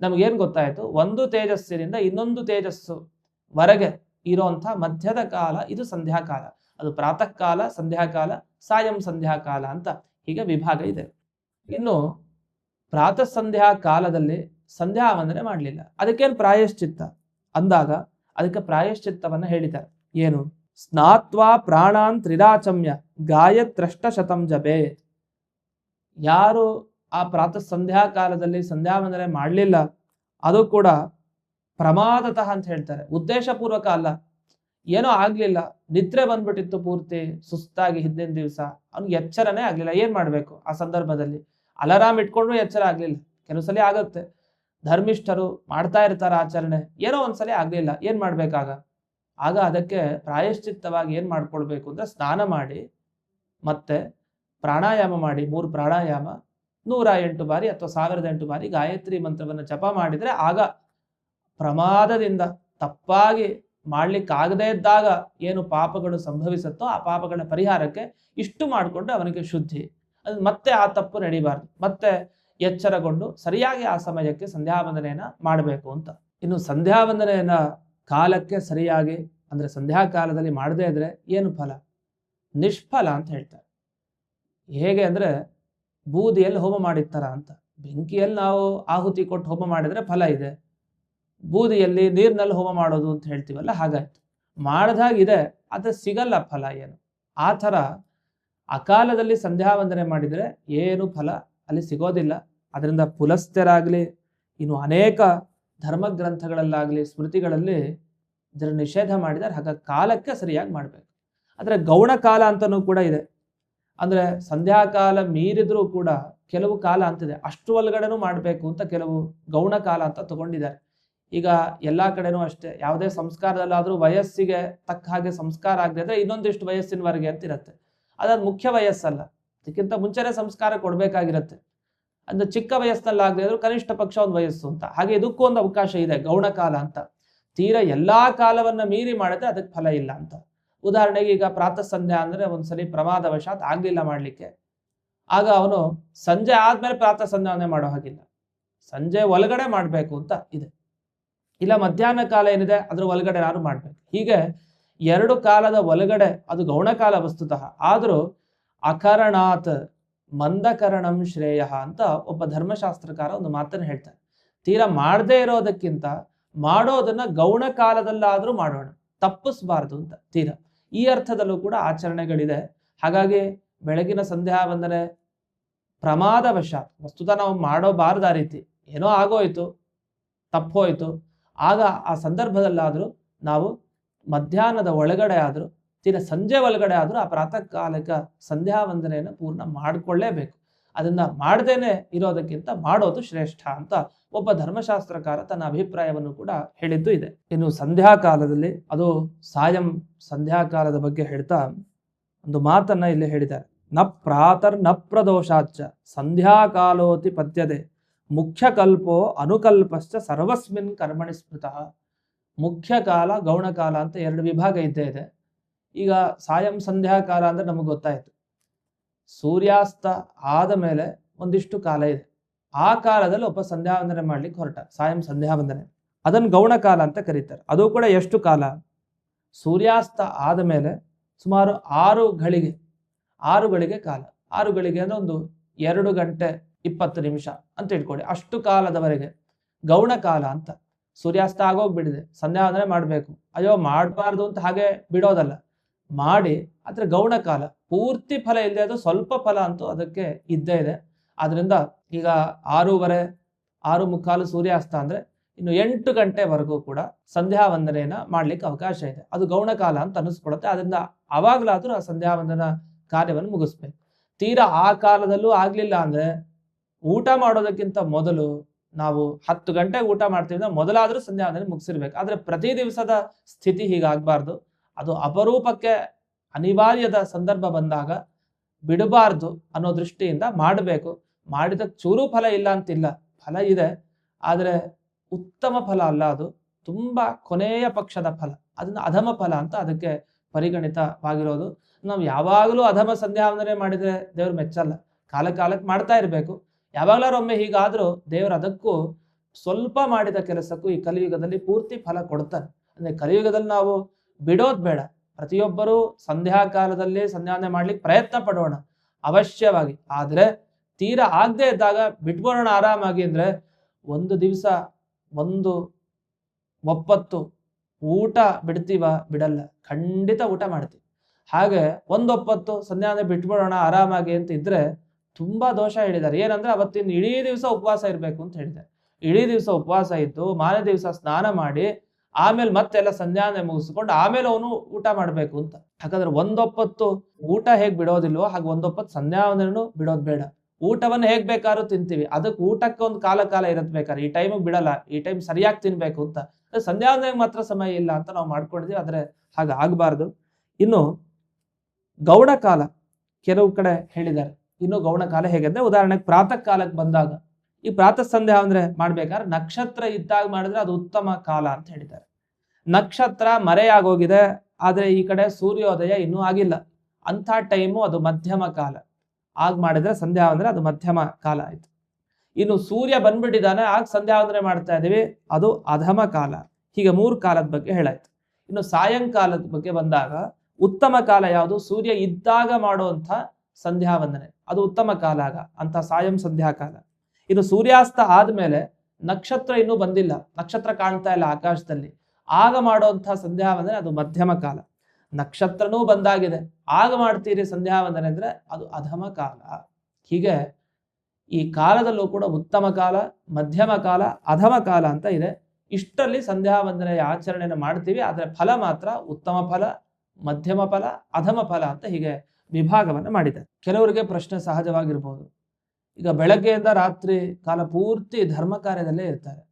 Speaker 1: ನಮಗೇನ್ ಗೊತ್ತಾಯ್ತು? ಒಂದು ತೇಜಸ್ಸಿನಿಂದ ಇನ್ನೊಂದು ತೇಜಸ್ಸು ವರೆಗೆ ಇರೋಂಥ ಮಧ್ಯದ ಕಾಲ ಇದು ಸಂಧ್ಯಾಕಾಲ. ಅದು ಪ್ರಾತಃ ಕಾಲ ಸಂಧ್ಯಾಕಾಲ, ಸಾಯಂ ಸಂಧ್ಯಾಕಾಲ ಅಂತ ಹೀಗೆ ವಿಭಾಗ ಇದೆ. ಇನ್ನು ಪ್ರಾತಃ ಸಂಧ್ಯಾ ಕಾಲದಲ್ಲಿ ಸಂಧ್ಯಾ ವಂದನೆ ಮಾಡಲಿಲ್ಲ. ಅದಕ್ಕೇನು ಪ್ರಾಯಶ್ಚಿತ್ತ? ಅಂದಾಗ ಅದಕ್ಕೆ ಪ್ರಾಯಶ್ಚಿತ್ತವನ್ನ ಹೇಳಿದ್ದಾರೆ. ಏನು? ಸ್ನಾತ್ವಾ ಪ್ರಾಣಾನ್ ತ್ರಿರಾಚಮ್ಯ ಗಾಯತ್ರಷ್ಟ ಶತಂ ಜಪೇ. ಯಾರು ಆ ಪ್ರಾತಃ ಸಂಧ್ಯಾ ಕಾಲದಲ್ಲಿ ಸಂಧ್ಯಾ ವಂದನೆ ಮಾಡಲಿಲ್ಲ, ಅದು ಕೂಡ ಪ್ರಮಾದತಃ ಅಂತ ಹೇಳ್ತಾರೆ. ಉದ್ದೇಶಪೂರ್ವಕ ಅಲ್ಲ. ಏನೋ ಆಗ್ಲಿಲ್ಲ. ನಿದ್ರೆ ಬಂದ್ಬಿಟ್ಟಿತ್ತು ಪೂರ್ತಿ, ಸುಸ್ತಾಗಿ ಹಿಂದಿನ ದಿವಸ. ಅವ್ನಿಗೆ ಎಚ್ಚರನೇ ಆಗ್ಲಿಲ್ಲ. ಏನ್ ಮಾಡ್ಬೇಕು ಆ ಸಂದರ್ಭದಲ್ಲಿ? ಅಲಾರಾಮ್ ಇಟ್ಕೊಂಡ್ರು ಎಚ್ಚರ ಆಗ್ಲಿಲ್ಲ. ಕೆಲವು ಸಲ ಆಗತ್ತೆ. ಧರ್ಮಿಷ್ಠರು ಮಾಡ್ತಾ ಇರ್ತಾರೆ ಆಚರಣೆ. ಏನೋ ಒಂದ್ಸಲಿ ಆಗ್ಲಿಲ್ಲ. ಏನ್ ಮಾಡ್ಬೇಕಾಗ? ಆಗ ಅದಕ್ಕೆ ಪ್ರಾಯಶ್ಚಿತ್ತವಾಗಿ ಏನು ಮಾಡ್ಕೊಳ್ಬೇಕು ಅಂದರೆ ಸ್ನಾನ ಮಾಡಿ, ಮತ್ತೆ ಪ್ರಾಣಾಯಾಮ ಮಾಡಿ, ಮೂರು ಪ್ರಾಣಾಯಾಮ, ನೂರ ಎಂಟು ಬಾರಿ ಅಥವಾ ಸಾವಿರದ ಎಂಟು ಬಾರಿ ಗಾಯತ್ರಿ ಮಂತ್ರವನ್ನು ಜಪ ಮಾಡಿದರೆ ಆಗ ಪ್ರಮಾದದಿಂದ ತಪ್ಪಾಗಿ ಮಾಡಲಿಕ್ಕಾಗದೇ ಇದ್ದಾಗ ಏನು ಪಾಪಗಳು ಸಂಭವಿಸುತ್ತೋ ಆ ಪಾಪಗಳ ಪರಿಹಾರಕ್ಕೆ ಇಷ್ಟು ಮಾಡಿಕೊಂಡು ಅವನಿಗೆ ಶುದ್ಧಿ. ಅದು ಮತ್ತೆ ಆ ತಪ್ಪು ನಡೀಬಾರ್ದು. ಮತ್ತೆ ಎಚ್ಚರಗೊಂಡು ಸರಿಯಾಗಿ ಆ ಸಮಯಕ್ಕೆ ಸಂಧ್ಯಾವಂದನೆಯನ್ನು ಮಾಡಬೇಕು ಅಂತ. ಇನ್ನು ಸಂಧ್ಯಾವಂದನೆಯನ್ನ ಕಾಲಕ್ಕೆ ಸರಿಯಾಗಿ, ಅಂದ್ರೆ ಸಂಧ್ಯಾ ಕಾಲದಲ್ಲಿ ಮಾಡದೇ ಇದ್ರೆ ಏನು ಫಲ? ನಿಷ್ಫಲ ಅಂತ ಹೇಳ್ತಾರೆ. ಹೇಗೆ ಅಂದ್ರೆ, ಬೂದಿಯಲ್ಲಿ ಹೋಮ ಮಾಡಿರ್ತಾರ ಅಂತ. ಬೆಂಕಿಯಲ್ಲಿ ನಾವು ಆಹುತಿ ಕೊಟ್ಟು ಹೋಮ ಮಾಡಿದ್ರೆ ಫಲ ಇದೆ. ಬೂದಿಯಲ್ಲಿ ನೀರಿನಲ್ಲಿ ಹೋಮ ಮಾಡೋದು ಅಂತ ಹೇಳ್ತೀವಲ್ಲ, ಹಾಗಾಯ್ತು. ಮಾಡ್ದಾಗಿದೆ ಅದು ಸಿಗಲ್ಲ ಫಲ ಏನು? ಆ ಥರ ಅಕಾಲದಲ್ಲಿ ಸಂಧ್ಯಾವಂದನೆ ಮಾಡಿದರೆ ಏನು ಫಲ ಅಲ್ಲಿ ಸಿಗೋದಿಲ್ಲ. ಅದರಿಂದ ಪುಲಸ್ತ್ಯರಾಗಲಿ ಇನ್ನು ಅನೇಕ ಧರ್ಮಗ್ರಂಥಗಳಲ್ಲಾಗಲಿ, ಸ್ಮೃತಿಗಳಲ್ಲಿ ಇದರ ನಿಷೇಧ ಮಾಡಿದ್ದಾರೆ. ಹಾಗಾಗಿ ಕಾಲಕ್ಕೆ ಸರಿಯಾಗಿ ಮಾಡಬೇಕು. ಆದರೆ ಗೌಣ ಕಾಲ ಅಂತಲೂ ಕೂಡ ಇದೆ. ಅಂದರೆ ಸಂಧ್ಯಾಕಾಲ ಮೀರಿದರೂ ಕೂಡ ಕೆಲವು ಕಾಲ ಅಂತಿದೆ. ಅಷ್ಟು ಒಳಗಡೆನೂ ಮಾಡಬೇಕು ಅಂತ ಕೆಲವು ಗೌಣ ಕಾಲ ಅಂತ ತಗೊಂಡಿದ್ದಾರೆ. ಈಗ ಎಲ್ಲ ಕಡೆನೂ ಅಷ್ಟೇ. ಯಾವುದೇ ಸಂಸ್ಕಾರದಲ್ಲಾದರೂ ವಯಸ್ಸಿಗೆ ತಕ್ಕ ಹಾಗೆ ಸಂಸ್ಕಾರ ಆಗದೆ ಅಂದರೆ ಇನ್ನೊಂದಿಷ್ಟು ವಯಸ್ಸಿನವರೆಗೆ ಅಂತ ಇರುತ್ತೆ ಅದಾದ ಮುಖ್ಯ ವಯಸ್ಸಲ್ಲ. ಅದಕ್ಕಿಂತ ಮುಂಚೆನೇ ಸಂಸ್ಕಾರ ಕೊಡಬೇಕಾಗಿರುತ್ತೆ. ಅಂದ್ರೆ ಚಿಕ್ಕ ವಯಸ್ಸಿನಲ್ಲಿ ಆಗದೆ ಕನಿಷ್ಠ ಪಕ್ಷ ಒಂದು ವಯಸ್ಸು ಅಂತ. ಹಾಗೆ ಇದಕ್ಕೂ ಒಂದು ಅವಕಾಶ ಇದೆ ಗೌಣ ಕಾಲ ಅಂತ. ತೀರ ಎಲ್ಲಾ ಕಾಲವನ್ನ ಮೀರಿ ಮಾಡಿದ್ರೆ ಅದಕ್ಕೆ ಫಲ ಇಲ್ಲ ಅಂತ. ಉದಾಹರಣೆಗೆ ಈಗ ಪ್ರಾತಃ ಸಂಧ್ಯಾ ಅಂದ್ರೆ ಒಂದ್ಸಲಿ ಪ್ರಮಾದವಶಾತ್ ಆಗ್ಲಿಲ್ಲ ಮಾಡ್ಲಿಕ್ಕೆ. ಆಗ ಅವನು ಸಂಜೆ ಆದ್ಮೇಲೆ ಪ್ರಾತಃ ಸಂಧ್ಯಾವನೆ ಮಾಡೋ ಹಾಗಿಲ್ಲ. ಸಂಜೆ ಒಳಗಡೆ ಮಾಡಬೇಕು ಅಂತ ಇದೆ. ಇಲ್ಲ ಮಧ್ಯಾಹ್ನ ಕಾಲ ಏನಿದೆ, ಅದ್ರ ಒಳಗಡೆ ಯಾರು ಮಾಡ್ಬೇಕು? ಹೀಗೆ ಎರಡು ಕಾಲದ ಒಳಗಡೆ ಅದು ಗೌಣಕಾಲ ವಸ್ತುತಃ. ಆದರೂ ಅಕರಣಾತ್ ಮಂದಕರಣಂ ಶ್ರೇಯ ಅಂತ ಒಬ್ಬ ಧರ್ಮಶಾಸ್ತ್ರಕಾರ ಒಂದು ಮಾತನ್ನು ಹೇಳ್ತಾರೆ. ತೀರಾ ಮಾಡದೇ ಇರೋದಕ್ಕಿಂತ ಮಾಡೋದನ್ನ ಗೌಣ ಕಾಲದಲ್ಲಾದ್ರೂ ಮಾಡೋಣ, ತಪ್ಪಿಸ್ಬಾರ್ದು ಅಂತ ತೀರಾ. ಈ ಅರ್ಥದಲ್ಲೂ ಕೂಡ ಆಚರಣೆಗಳಿದೆ. ಹಾಗಾಗಿ ಬೆಳಗಿನ ಸಂಧ್ಯಾ ಬಂದರೆ ಪ್ರಮಾದವಶಾತ್, ವಸ್ತುತ ನಾವು ಮಾಡೋಬಾರ್ದು ಆ ರೀತಿ. ಏನೋ ಆಗೋಯ್ತು, ತಪ್ಪೋಯ್ತು. ಆಗ ಆ ಸಂದರ್ಭದಲ್ಲಾದರೂ ನಾವು ಮಧ್ಯಾಹ್ನದ ಒಳಗಡೆ ಆದರೂ ತೀರಾ ಸಂಜೆ ಒಳಗಡೆ ಆದರೂ ಆ ಪ್ರಾತಃ ಕಾಲಿಕ ಸಂಧ್ಯಾ ವಂದನೆಯನ್ನು ಪೂರ್ಣ ಮಾಡಿಕೊಳ್ಳೇಬೇಕು. ಅದನ್ನ ಮಾಡದೇನೆ ಇರೋದಕ್ಕಿಂತ ಮಾಡೋದು ಶ್ರೇಷ್ಠ ಅಂತ ಒಬ್ಬ ಧರ್ಮಶಾಸ್ತ್ರಕಾರ ತನ್ನ ಅಭಿಪ್ರಾಯವನ್ನು ಕೂಡ ಹೇಳಿದ್ದು ಇದೆ. ಇನ್ನು ಸಂಧ್ಯಾ ಕಾಲದಲ್ಲಿ ಅದು ಸಾಯಂ ಸಂಧ್ಯಾ ಕಾಲದ ಬಗ್ಗೆ ಹೇಳ್ತಾ ಒಂದು ಮಾತನ್ನ ಇಲ್ಲಿ ಹೇಳಿದ್ದಾರೆ. ನ ಪ್ರಾತರ್ನ ಪ್ರದೋಷಾಚ್ಚ ಸಂಧ್ಯಾಕಾಲೋತಿ ಪದ್ಯದೆ ಮುಖ್ಯ ಕಲ್ಪೋ ಅನುಕಲ್ಪಶ್ಚ ಸರ್ವಸ್ಮಿನ್ ಕರ್ಮಣಿ ಸ್ಮೃತಃ ಮುಖ್ಯ ಕಾಲ ಗೌಣಕಾಲ ಅಂತ ಎರಡು ವಿಭಾಗ ಇದ್ದೇ ಇದೆ. ಈಗ ಸಾಯಂ ಸಂಧ್ಯಾಕಾಲ ಅಂದ್ರೆ ನಮಗೆ ಗೊತ್ತಾಯ್ತು. ಸೂರ್ಯಾಸ್ತ ಆದ ಮೇಲೆ ಒಂದಿಷ್ಟು ಕಾಲ ಇದೆ. ಆ ಕಾಲದಲ್ಲಿ ಒಬ್ಬ ಸಂಧ್ಯಾವಂದನೆ ಮಾಡ್ಲಿಕ್ಕೆ ಹೊರಟ. ಸಾಯಂ ಸಂಧ್ಯಾವಂದನೆ. ಅದನ್ನು ಗೌಣ ಕಾಲ ಅಂತ ಕರೀತಾರೆ. ಅದು ಕೂಡ ಎಷ್ಟು ಕಾಲ? ಸೂರ್ಯಾಸ್ತ ಆದ ಮೇಲೆ ಸುಮಾರು ಆರು ಗಳಿಗೆ ಆರು ಗಳಿಗೆ ಕಾಲ. ಆರು ಗಳಿಗೆ ಅಂದ್ರೆ ಒಂದು ಎರಡು ಗಂಟೆ ಇಪ್ಪತ್ತು ನಿಮಿಷ ಅಂತ ಇಟ್ಕೊಳ್ಳಿ ಅಷ್ಟು ಕಾಲದವರೆಗೆ ಗೌಣ ಕಾಲ ಅಂತ. ಸೂರ್ಯಾಸ್ತ ಆಗೋಗ್ಬಿಟ್ಟಿದೆ. ಸಂಧ್ಯಾವಂದನೆ ಮಾಡಬೇಕು. ಅಯ್ಯೋ ಮಾಡಬಾರ್ದು ಅಂತ ಹಾಗೆ ಬಿಡೋದಲ್ಲ. ಮಾಡಿ ಅದರ ಗೌಣ ಕಾಲ. ಪೂರ್ತಿ ಫಲ ಇಲ್ಲದೆ ಅದು ಸ್ವಲ್ಪ ಫಲ ಅಂತೂ ಅದಕ್ಕೆ ಇದ್ದೇ ಇದೆ. ಆದ್ದರಿಂದ ಈಗ ಆರೂವರೆ, ಆರು ಮುಕ್ಕಾಲು ಸೂರ್ಯಾಸ್ತ ಅಂದ್ರೆ ಇನ್ನು ಎಂಟು ಗಂಟೆವರೆಗೂ ಕೂಡ ಸಂಧ್ಯಾ ವಂದನೆಯನ್ನ ಮಾಡ್ಲಿಕ್ಕೆ ಅವಕಾಶ ಇದೆ. ಅದು ಗೌಣ ಕಾಲ ಅಂತ ಅನಿಸ್ಕೊಡುತ್ತೆ ಅದರಿಂದ ಅವಾಗ್ಲಾದ್ರೂ ಆ ಸಂಧ್ಯಾ ವಂದನ ಕಾರ್ಯವನ್ನು ಮುಗಿಸ್ಬೇಕು. ತೀರಾ ಆ ಕಾಲದಲ್ಲೂ ಆಗಲಿಲ್ಲ ಅಂದ್ರೆ ಊಟ ಮಾಡೋದಕ್ಕಿಂತ ಮೊದಲು ನಾವು ಹತ್ತು ಗಂಟೆಗೆ ಊಟ ಮಾಡ್ತೀವಿ ಅಂದ್ರೆ ಮೊದಲಾದರೂ ಸಂಧ್ಯಾ ವಂದನೆ ಮುಗಿಸಿರ್ಬೇಕು. ಆದ್ರೆ ಪ್ರತಿ ದಿವಸದ ಸ್ಥಿತಿ ಹೀಗಾಗಬಾರ್ದು. ಅದು ಅಪರೂಪಕ್ಕೆ ಅನಿವಾರ್ಯದ ಸಂದರ್ಭ ಬಂದಾಗ ಬಿಡಬಾರ್ದು ಅನ್ನೋ ದೃಷ್ಟಿಯಿಂದ ಮಾಡಬೇಕು. ಮಾಡಿದ ಚೂರು ಫಲ ಇಲ್ಲ ಅಂತಿಲ್ಲ. ಫಲ ಇದೆ. ಆದರೆ ಉತ್ತಮ ಫಲ ಅಲ್ಲ ಅದು. ತುಂಬಾ ಕೊನೆಯ ಪಕ್ಷದ ಫಲ. ಅದನ್ನ ಅಧಮ ಫಲ ಅಂತ ಅದಕ್ಕೆ ಪರಿಗಣಿತವಾಗಿರೋದು. ನಾವು ಯಾವಾಗಲೂ ಅಧಮ ಸಂಧ್ಯಾವಂದನೆ ಮಾಡಿದ್ರೆ ದೇವ್ರು ಮೆಚ್ಚಲ್ಲ. ಕಾಲ ಕಾಲಕ್ಕೆ ಮಾಡ್ತಾ ಇರಬೇಕು. ಯಾವಾಗಲಾರೊಮ್ಮೆ ಹೀಗಾದರೂ ದೇವರು ಅದಕ್ಕೂ ಸ್ವಲ್ಪ ಮಾಡಿದ ಕೆಲಸಕ್ಕೂ ಈ ಕಲಿಯುಗದಲ್ಲಿ ಪೂರ್ತಿ ಫಲ ಕೊಡ್ತಾನೆ ಅಂದ್ರೆ ಕಲಿಯುಗದಲ್ಲಿ ನಾವು ಬಿಡೋದ್ ಬೇಡ. ಪ್ರತಿಯೊಬ್ಬರೂ ಸಂಧ್ಯಾ ಕಾಲದಲ್ಲಿ ಸಂಧ್ಯಾನೆ ಮಾಡ್ಲಿಕ್ಕೆ ಪ್ರಯತ್ನ ಪಡೋಣ. ಅವಶ್ಯವಾಗಿ. ಆದ್ರೆ ತೀರ ಆಗದೆ ಇದ್ದಾಗ ಬಿಟ್ಬರೋಣ ಆರಾಮಾಗಿ ಅಂದ್ರೆ ಒಂದು ದಿವಸ ಒಂದು ಒಪ್ಪತ್ತು ಊಟ ಬಿಡ್ತೀವ ಬಿಡಲ್ಲ. ಖಂಡಿತ ಊಟ ಮಾಡ್ತೀವಿ. ಹಾಗೆ ಒಂದೊಪ್ಪತ್ತು ಸಂಧ್ಯಾನೆ ಬಿಟ್ಬಿಡೋಣ ಆರಾಮಾಗಿ ಅಂತ ಇದ್ರೆ ತುಂಬಾ ದೋಷ ಹೇಳಿದ್ದಾರೆ. ಏನಂದ್ರೆ ಅವತ್ತಿನ ಇಡೀ ದಿವಸ ಉಪವಾಸ ಇರಬೇಕು ಅಂತ ಹೇಳಿದ್ದಾರೆ. ಇಡೀ ದಿವಸ ಉಪವಾಸ ಇದ್ದು ಮಾರನೇ ದಿವಸ ಸ್ನಾನ ಮಾಡಿ ಆಮೇಲೆ ಮತ್ತೆಲ್ಲ ಸಂಜಾನೆ ಮುಗಿಸ್ಕೊಂಡು ಆಮೇಲೆ ಅವನು ಊಟ ಮಾಡಬೇಕು ಅಂತ. ಯಾಕಂದ್ರೆ ಒಂದೊಪ್ಪತ್ತು ಊಟ ಹೇಗ್ ಬಿಡೋದಿಲ್ವೋ ಹಾಗೆ ಒಂದೊಪ್ಪತ್ತು ಸಂಧ್ಯಾವಂದನೂ ಬಿಡೋದು ಬೇಡ. ಊಟವನ್ನು ಹೇಗ್ ಬೇಕಾದ್ರೂ ತಿಂತೀವಿ. ಅದಕ್ಕೆ ಊಟಕ್ಕೆ ಒಂದು ಕಾಲ ಕಾಲ ಇರತ್ ಬೇಕಾದ್ರೆ, ಈ ಟೈಮಿಗೆ ಬಿಡಲ್ಲ, ಈ ಟೈಮ್ ಸರಿಯಾಗಿ ತಿನ್ಬೇಕು ಅಂತ. ಸಂಧ್ಯಾವಂದನೆಗೆ ಮಾತ್ರ ಸಮಯ ಇಲ್ಲ ಅಂತ ನಾವು ಮಾಡ್ಕೊಂಡಿದ್ವಿ ಆದ್ರೆ ಹಾಗೆ ಆಗಬಾರ್ದು. ಇನ್ನು ಗೌಡ ಕಾಲ, ಕೆಲವು ಕಡೆ ಹೇಳಿದ್ದಾರೆ. ಇನ್ನು ಗೌಣ ಕಾಲ ಹೇಗೆಂದ್ರೆ ಉದಾಹರಣೆಗೆ ಪ್ರಾತಃ ಕಾಲಕ್ಕೆ ಬಂದಾಗ ಈ ಪ್ರಾತಃ ಸಂಧ್ಯಾ ಅಂದ್ರೆ ಮಾಡ್ಬೇಕಾದ್ರೆ ನಕ್ಷತ್ರ ಇದ್ದಾಗ ಮಾಡಿದ್ರೆ ಅದು ಉತ್ತಮ ಕಾಲ ಅಂತ ಹೇಳಿದ್ದಾರೆ. ನಕ್ಷತ್ರ ಮರೆಯಾಗೋಗಿದೆ, ಆದ್ರೆ ಈ ಕಡೆ ಸೂರ್ಯೋದಯ ಇನ್ನೂ ಆಗಿಲ್ಲ. ಅಂಥ ಟೈಮು ಅದು ಮಧ್ಯಮ ಕಾಲ. ಆಗ ಮಾಡಿದ್ರೆ ಸಂಧ್ಯಾ ಅಂದ್ರೆ ಅದು ಮಧ್ಯಮ ಕಾಲ ಆಯ್ತು. ಇನ್ನು ಸೂರ್ಯ ಬಂದ್ಬಿಟ್ಟಿದ್ದಾನೆ, ಆಗ ಸಂಧ್ಯಾ ಅಂದ್ರೆ ಮಾಡ್ತಾ ಇದೀವಿ, ಅದು ಅಧಮ ಕಾಲ. ಹೀಗೆ ಮೂರು ಕಾಲದ ಬಗ್ಗೆ ಹೇಳಾಯ್ತು. ಇನ್ನು ಸಾಯಂಕಾಲದ ಬಗ್ಗೆ ಬಂದಾಗ ಉತ್ತಮ ಕಾಲ ಯಾವುದು? ಸೂರ್ಯ ಇದ್ದಾಗ ಮಾಡುವಂತ ಸಂಧ್ಯಾ ವಂದನೆ. ಅದು ಉತ್ತಮ ಕಾಲ ಆಗ ಅಂತ ಸಾಯಂ ಸಂಧ್ಯಾ ಕಾಲ. ಇನ್ನು ಸೂರ್ಯಾಸ್ತ ಆದಮೇಲೆ ನಕ್ಷತ್ರ ಇನ್ನೂ ಬಂದಿಲ್ಲ. ನಕ್ಷತ್ರ ಕಾಣ್ತಾ ಇಲ್ಲ ಆಕಾಶದಲ್ಲಿ. ಆಗ ಮಾಡುವಂತಹ ಸಂಧ್ಯಾ ವಂದನೆ ಅದು ಮಧ್ಯಮ ಕಾಲ. ನಕ್ಷತ್ರನೂ ಬಂದಾಗಿದೆ. ಆಗ ಮಾಡ್ತೀರಿ ಸಂಧ್ಯಾ ವಂದನೆ ಅಂದ್ರೆ ಅದು ಅಧಮ ಕಾಲ. ಹೀಗೆ ಈ ಕಾಲದಲ್ಲೂ ಕೂಡ ಉತ್ತಮ ಕಾಲ, ಮಧ್ಯಮ ಕಾಲ, ಅಧಮ ಕಾಲ ಅಂತ ಇದೆ. ಇಷ್ಟರಲ್ಲಿ ಸಂಧ್ಯಾ ವಂದನೆಯ ಆಚರಣೆಯನ್ನು ಮಾಡ್ತೀವಿ. ಆದರೆ ಫಲ ಮಾತ್ರ ಉತ್ತಮ ಫಲ, ಮಧ್ಯಮ ಫಲ, ಅಧಮ ಫಲ ಅಂತ ಹೀಗೆ ವಿಭಾಗವನ್ನು ಮಾಡಿದೆ ಕೆಲವರಿಗೆ ಪ್ರಶ್ನೆ ಸಹಜವಾಗಿರ್ಬೋದು. ಈಗ ಬೆಳಗ್ಗೆಯಿಂದ ರಾತ್ರಿ ಕಾಲ ಪೂರ್ತಿ ಧರ್ಮ ಕಾರ್ಯದಲ್ಲೇ ಇರ್ತಾರೆ.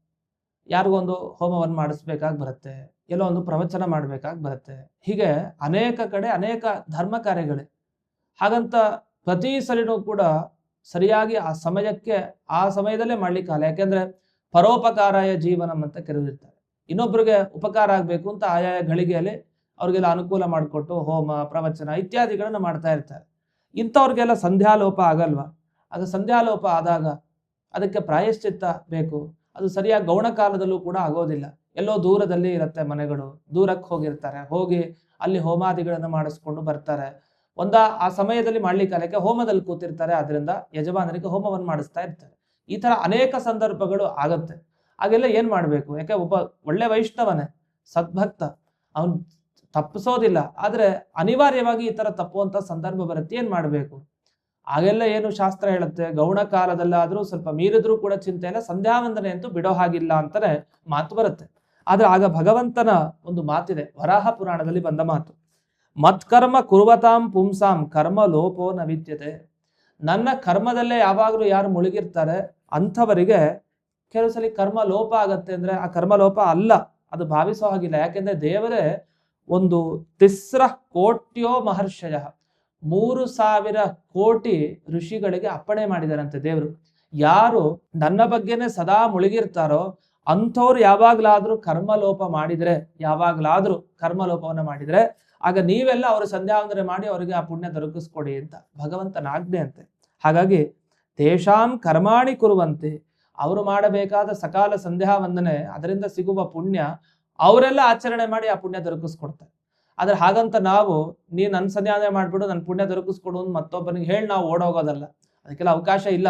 Speaker 1: ಯಾರಿಗೊಂದು ಹೋಮವನ್ನು ಮಾಡಿಸ್ಬೇಕಾಗಿ ಬರುತ್ತೆ, ಎಲ್ಲೋ ಒಂದು ಪ್ರವಚನ ಮಾಡ್ಬೇಕಾಗಿ ಬರುತ್ತೆ. ಹೀಗೆ ಅನೇಕ ಕಡೆ ಅನೇಕ ಧರ್ಮ ಕಾರ್ಯಗಳೇ ಹಾಗಂತ ಪ್ರತಿ ಸಲಿನೂ ಕೂಡ ಸರಿಯಾಗಿ ಆ ಸಮಯಕ್ಕೆ, ಆ ಸಮಯದಲ್ಲೇ ಮಾಡ್ಲಿಕ್ಕಾಗಲ್ಲ ಯಾಕೆಂದ್ರೆ ಪರೋಪಕಾರಾಯ ಜೀವನಂ ಅಂತ ಕರೆದಿರ್ತಾರೆ. ಇನ್ನೊಬ್ಬರಿಗೆ ಉಪಕಾರ ಆಗಬೇಕು ಅಂತ ಆಯಾಯ ಗಳಿಗೆಯಲ್ಲಿ ಅವ್ರಿಗೆಲ್ಲ ಅನುಕೂಲ ಮಾಡಿಕೊಟ್ಟು ಹೋಮ, ಪ್ರವಚನ ಇತ್ಯಾದಿಗಳನ್ನ ಮಾಡ್ತಾ ಇರ್ತಾರೆ. ಇಂಥವ್ರಿಗೆಲ್ಲ ಸಂಧ್ಯಾಲೋಪ ಆಗಲ್ವಾ? ಅದು ಸಂಧ್ಯಾಲೋಪ ಆದಾಗ ಅದಕ್ಕೆ ಪ್ರಾಯಶ್ಚಿತ್ತ ಬೇಕು. ಅದು ಸರಿಯಾಗಿ ಗೌಣ ಕಾಲದಲ್ಲೂ ಕೂಡ ಆಗೋದಿಲ್ಲ. ಎಲ್ಲೋ ದೂರದಲ್ಲಿ ಇರುತ್ತೆ ಮನೆಗಳು. ದೂರಕ್ಕೆ ಹೋಗಿರ್ತಾರೆ. ಹೋಗಿ ಅಲ್ಲಿ ಹೋಮಾದಿಗಳನ್ನು ಮಾಡಿಸ್ಕೊಂಡು ಬರ್ತಾರೆ. ಒಂದ, ಆ ಸಮಯದಲ್ಲಿ ಮಾಡ್ಲಿಕ್ಕೆ ಹೋಮದಲ್ಲಿ ಕೂತಿರ್ತಾರೆ. ಅದರಿಂದ ಯಜಮಾನರಿಗೆ ಹೋಮವನ್ನು ಮಾಡಿಸ್ತಾ ಇರ್ತಾರೆ. ಈ ತರ ಅನೇಕ ಸಂದರ್ಭಗಳು ಆಗತ್ತೆ. ಹಾಗೆಲ್ಲ ಏನ್ ಮಾಡ್ಬೇಕು? ಯಾಕೆ ಒಬ್ಬ ಒಳ್ಳೆ ವೈಷ್ಣವನೇ, ಸದ್ಭಕ್ತ, ಅವನು ತಪ್ಪಿಸೋದಿಲ್ಲ. ಆದ್ರೆ ಅನಿವಾರ್ಯವಾಗಿ ಈ ತರ ತಪ್ಪುವಂತ ಸಂದರ್ಭ ಬರುತ್ತೆ. ಏನ್ ಮಾಡ್ಬೇಕು? ಆಗೆಲ್ಲ ಏನು ಶಾಸ್ತ್ರ ಹೇಳುತ್ತೆ? ಗೌಣ ಕಾಲದಲ್ಲಾದರೂ ಸ್ವಲ್ಪ ಮೀರಿದ್ರೂ ಕೂಡ ಚಿಂತೆ ಇಲ್ಲ ಸಂಧ್ಯಾವಂದನೆ ಅಂತೂ ಬಿಡೋ ಹಾಗಿಲ್ಲ ಅಂತಾನೆ ಮಾತು ಬರುತ್ತೆ. ಆದ್ರೆ ಆಗ ಭಗವಂತನ ಒಂದು ಮಾತಿದೆ, ವರಾಹ ಪುರಾಣದಲ್ಲಿ ಬಂದ ಮಾತು. ಮತ್ಕರ್ಮ ಕುರುವತಾಂ ಪುಂಸಾಂ, ಕರ್ಮ ಲೋಪೋ ನವಿದ್ಯತೆ ನನ್ನ ಕರ್ಮದಲ್ಲೇ ಯಾವಾಗಲೂ ಯಾರು ಮುಳುಗಿರ್ತಾರೆ, ಅಂಥವರಿಗೆ ಕೆಲವು ಸಲ ಕರ್ಮ ಲೋಪ ಆಗತ್ತೆ ಅಂದ್ರೆ ಆ ಕರ್ಮ ಲೋಪ ಅಲ್ಲ, ಅದು ಭಾವಿಸೋ ಹಾಗಿಲ್ಲ. ಯಾಕೆಂದ್ರೆ ದೇವರೇ ಒಂದು ತಿಸ್ರ ಕೋಟ್ಯೋ ಮಹರ್ಷಯ. ಮೂರು ಸಾವಿರ ಕೋಟಿ ಋಷಿಗಳಿಗೆ ಅಪ್ಪಣೆ ಮಾಡಿದಾರಂತೆ ದೇವರು. ಯಾರು ನನ್ನ ಬಗ್ಗೆನೇ ಸದಾ ಮುಳುಗಿರ್ತಾರೋ ಅಂಥವ್ರು ಯಾವಾಗ್ಲಾದ್ರೂ ಕರ್ಮಲೋಪ ಮಾಡಿದ್ರೆ, ಯಾವಾಗಲಾದರೂ ಕರ್ಮಲೋಪವನ್ನ ಮಾಡಿದ್ರೆ, ಆಗ ನೀವೆಲ್ಲ ಅವರು ಸಂಧ್ಯಾವಂದನೆ ಮಾಡಿ ಅವರಿಗೆ ಆ ಪುಣ್ಯ ದೊರಕಿಸ್ಕೊಡಿ ಅಂತ ಭಗವಂತನ ಆಜ್ಞೆ ಅಂತೆ. ಹಾಗಾಗಿ ತೇಷಾಂ ಕರ್ಮಾಣಿ ಕುರುವಂತೆ, ಅವರು ಮಾಡಬೇಕಾದ ಸಕಾಲ ಸಂಧ್ಯಾ ವಂದನೆ ಅದರಿಂದ ಸಿಗುವ ಪುಣ್ಯ, ಅವರೆಲ್ಲ ಆಚರಣೆ ಮಾಡಿ ಆ ಪುಣ್ಯ ದೊರಕಿಸ್ಕೊಡ್ತಾರೆ. ಆದ್ರೆ ಹಾಗಂತ ನಾವು, ನೀನು ನನ್ನ ಸಂಧ್ಯಾವಂದನೆ ಮಾಡ್ಬಿಡು ನನ್ನ ಪುಣ್ಯ ದೊರಕಿಸ್ಕೊಡು ಅಂತ ಮತ್ತೊಬ್ಬನಿಗೆ ಹೇಳಿ ನಾವು ಓಡೋಗೋದಲ್ಲ. ಅದಕ್ಕೆಲ್ಲ ಅವಕಾಶ ಇಲ್ಲ.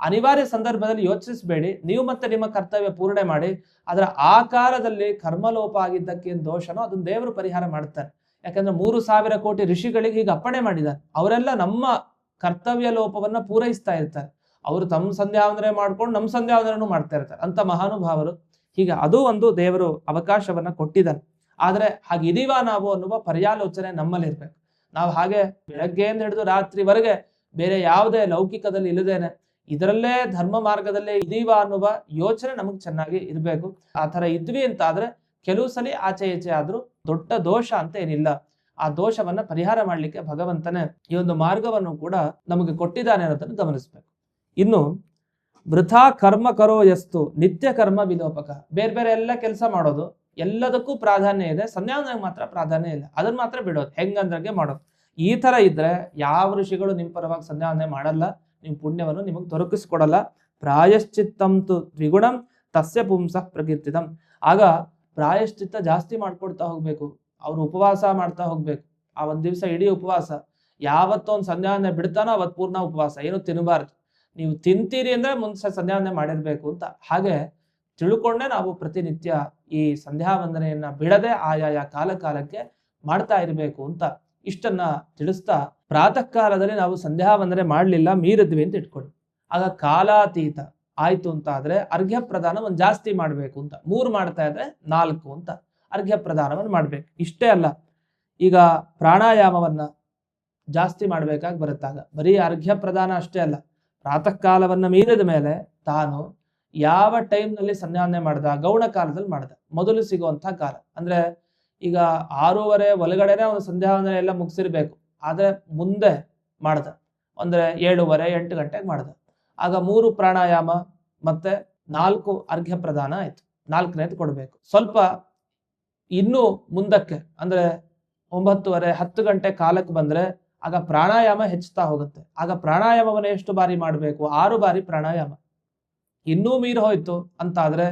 Speaker 1: ಅನಿವಾರ್ಯ ಸಂದರ್ಭದಲ್ಲಿ ಯೋಚಿಸಬೇಡಿ. ನೀವು ಮತ್ತೆ ನಿಮ್ಮ ಕರ್ತವ್ಯ ಪೂರ್ಣೆ ಮಾಡಿ. ಅದರ ಆ ಕಾಲದಲ್ಲಿ ಕರ್ಮಲೋಪ ಆಗಿದ್ದಕ್ಕೆ ಏನ್ ದೋಷನೋ ಅದನ್ನ ದೇವರು ಪರಿಹಾರ ಮಾಡ್ತಾರೆ. ಯಾಕಂದ್ರೆ ಮೂರು ಸಾವಿರ ಕೋಟಿ ಋಷಿಗಳಿಗೆ ಈಗ ಅಪ್ಪಣೆ ಮಾಡಿದ್ದಾರೆ. ಅವರೆಲ್ಲ ನಮ್ಮ ಕರ್ತವ್ಯ ಲೋಪವನ್ನ ಪೂರೈಸ್ತಾ ಇರ್ತಾರೆ. ಅವರು ತಮ್ಮ ಸಂಧ್ಯಾವಂದನೆ ಮಾಡ್ಕೊಂಡು ನಮ್ಮ ಸಂಧ್ಯಾವಂದನೆನೂ ಮಾಡ್ತಾ ಇರ್ತಾರೆ. ಅಂತ ಮಹಾನುಭಾವರು ಹೀಗೆ ಅದು ಒಂದು ದೇವರು ಅವಕಾಶವನ್ನ ಕೊಟ್ಟಿದ್ದಾನೆ ಆದ್ರೆ ಹಾಗಿದೀವ ನಾವು ಅನ್ನುವ ಪರ್ಯಾಲೋಚನೆ ನಮ್ಮಲ್ಲಿ ಇರ್ಬೇಕು. ನಾವು ಹಾಗೆ ಬೆಳಗ್ಗೆಯಿಂದ ಹಿಡಿದು ರಾತ್ರಿವರೆಗೆ ಬೇರೆ ಯಾವುದೇ ಲೌಕಿಕದಲ್ಲಿ ಇಲ್ಲದೇನೆ ಇದರಲ್ಲೇ ಧರ್ಮ ಮಾರ್ಗದಲ್ಲೇ ಇದೀವ ಅನ್ನುವ ಯೋಚನೆ ನಮಗೆ ಚೆನ್ನಾಗಿ ಇರಬೇಕು. ಆ ತರ ಇದ್ವಿ ಅಂತ ಆದ್ರೆ ಕೆಲವು ಸಲ ಆಚೆ ಈಚೆ ಆದ್ರೂ ದೊಡ್ಡ ದೋಷ ಅಂತ ಏನಿಲ್ಲ. ಆ ದೋಷವನ್ನ ಪರಿಹಾರ ಮಾಡ್ಲಿಕ್ಕೆ ಭಗವಂತನೇ ಈ ಒಂದು ಮಾರ್ಗವನ್ನು ಕೂಡ ನಮಗೆ ಕೊಟ್ಟಿದ್ದಾನೆ ಅನ್ನೋದನ್ನು ಗಮನಿಸ್ಬೇಕು. ಇನ್ನು ವೃಥಾ ಕರ್ಮ ಕರೋ ಎಸ್ತು ನಿತ್ಯ ಕರ್ಮ ವಿಲೋಪಕ ಬೇರೆ ಬೇರೆ ಎಲ್ಲ ಕೆಲಸ ಮಾಡೋದು ಎಲ್ಲದಕ್ಕೂ ಪ್ರಾಧಾನ್ಯ ಇದೆ. ಸಂಧ್ಯಾವಂದನೆಗೆ ಮಾತ್ರ ಪ್ರಾಧಾನ್ಯ ಇಲ್ಲ. ಅದನ್ನ ಮಾತ್ರ ಬಿಡೋದು. ಹೆಂಗಂದ್ರಂಗೆ ಮಾಡೋದು. ಈ ತರ ಇದ್ರೆ ಯಾವ ಋಷಿಗಳು ನಿಮ್ಮ ಪರವಾಗಿ ಸನ್ಯಾಸ ಮಾಡಲ್ಲ. ನಿಮ್ಮ ಪುಣ್ಯವನ್ನು ನಿಮಗೆ ದೊರಕಿಸ್ಕೊಡಲ್ಲ. ಪ್ರಾಯಶ್ಚಿತ್ತಂತು ದ್ವಿಗುಣಂ ತಸ್ಯ ಪುಂಸ ಪ್ರಕೀರ್ತಿತಂ. ಆಗ ಪ್ರಾಯಶ್ಚಿತ್ತ ಜಾಸ್ತಿ ಮಾಡ್ಕೊಡ್ತಾ ಹೋಗ್ಬೇಕು. ಅವ್ರು ಉಪವಾಸ ಮಾಡ್ತಾ ಹೋಗ್ಬೇಕು. ಆ ಒಂದ್ ದಿವಸ ಇಡೀ ಉಪವಾಸ. ಯಾವತ್ತೊಂದು ಸಂಧ್ಯಾವಂದನೆ ಬಿಡ್ತಾನೋ ಅವತ್ತು ಪೂರ್ಣ ಉಪವಾಸ. ಏನು ತಿನ್ನಬಾರ್ದು ನೀವು ತಿಂತೀರಿ ಅಂದ್ರೆ ಮುಂಚೆ ಸಂಧ್ಯಾವಂದನೆ ಮಾಡಿರ್ಬೇಕು ಅಂತ. ಹಾಗೆ ತಿಳ್ಕೊಂಡೆ ನಾವು ಪ್ರತಿನಿತ್ಯ ಈ ಸಂಧ್ಯಾ ವಂದನೆಯನ್ನ ಬಿಡದೆ ಆಯಾಯ ಕಾಲ ಕಾಲಕ್ಕೆ ಮಾಡ್ತಾ ಇರಬೇಕು ಅಂತ ಇಷ್ಟನ್ನ ತಿಳಿಸ್ತಾ ಪ್ರಾತಃ ಕಾಲದಲ್ಲಿ ನಾವು ಸಂಧ್ಯಾ ವಂದನೆ ಮಾಡಲಿಲ್ಲ, ಮೀರಿದ್ವಿ ಅಂತ ಇಟ್ಕೊಳ್ಳಿ. ಆಗ ಕಾಲಾತೀತ ಆಯ್ತು ಅಂತ ಆದ್ರೆ ಅರ್ಘ್ಯ ಪ್ರದಾನ ಒಂದು ಜಾಸ್ತಿ ಮಾಡಬೇಕು ಅಂತ, ಮೂರು ಮಾಡ್ತಾ ಇದ್ರೆ ನಾಲ್ಕು ಅಂತ ಅರ್ಘ್ಯ ಪ್ರದಾನವನ್ನು ಮಾಡ್ಬೇಕು. ಇಷ್ಟೇ ಅಲ್ಲ, ಈಗ ಪ್ರಾಣಾಯಾಮವನ್ನ ಜಾಸ್ತಿ ಮಾಡ್ಬೇಕಾಗಿ ಬರುತ್ತಾಗ, ಬರೀ ಅರ್ಘ್ಯ ಪ್ರದಾನ ಅಷ್ಟೇ ಅಲ್ಲ ಪ್ರಾತಃ ಕಾಲವನ್ನ ಮೀರಿದ ಮೇಲೆ ತಾನು ಯಾವ ಟೈಮ್ನಲ್ಲಿ ಸಂಧ್ಯಾವಂದನೆ ಮಾಡ್ದ, ಗೌಣ ಕಾಲದಲ್ಲಿ ಮಾಡ್ದ, ಮೊದಲು ಸಿಗುವಂತಹ ಕಾಲ. ಅಂದ್ರೆ ಈಗ ಆರೂವರೆ ಒಳಗಡೆನೆ ಅವನು ಸಂಧ್ಯಾವಂದನೆ ಎಲ್ಲ ಮುಗಿಸಿರ್ಬೇಕು. ಆದ್ರೆ ಮುಂದೆ ಮಾಡ್ದ. ಅಂದ್ರೆ ಏಳುವರೆ ಎಂಟು ಗಂಟೆಗೆ ಮಾಡ್ದ. ಆಗ ಮೂರು ಪ್ರಾಣಾಯಾಮ ಮತ್ತೆ ನಾಲ್ಕು ಅರ್ಘ್ಯ ಪ್ರದಾನ ಆಯ್ತು. ನಾಲ್ಕನೇದು ಕೊಡಬೇಕು. ಸ್ವಲ್ಪ ಇನ್ನೂ ಮುಂದಕ್ಕೆ, ಅಂದ್ರೆ ಒಂಬತ್ತುವರೆ, ಹತ್ತು ಗಂಟೆ ಕಾಲಕ್ಕೆ ಬಂದ್ರೆ ಆಗ ಪ್ರಾಣಾಯಾಮ ಹೆಚ್ಚುತ್ತಾ ಹೋಗುತ್ತೆ. ಆಗ ಪ್ರಾಣಾಯಾಮವನ್ನು ಎಷ್ಟು ಬಾರಿ ಮಾಡಬೇಕು? ಆರು ಬಾರಿ ಪ್ರಾಣಾಯಾಮ. ಇನ್ನೂ ಮೀರಿ ಹೋಯಿತು ಅಂತಾದರೆ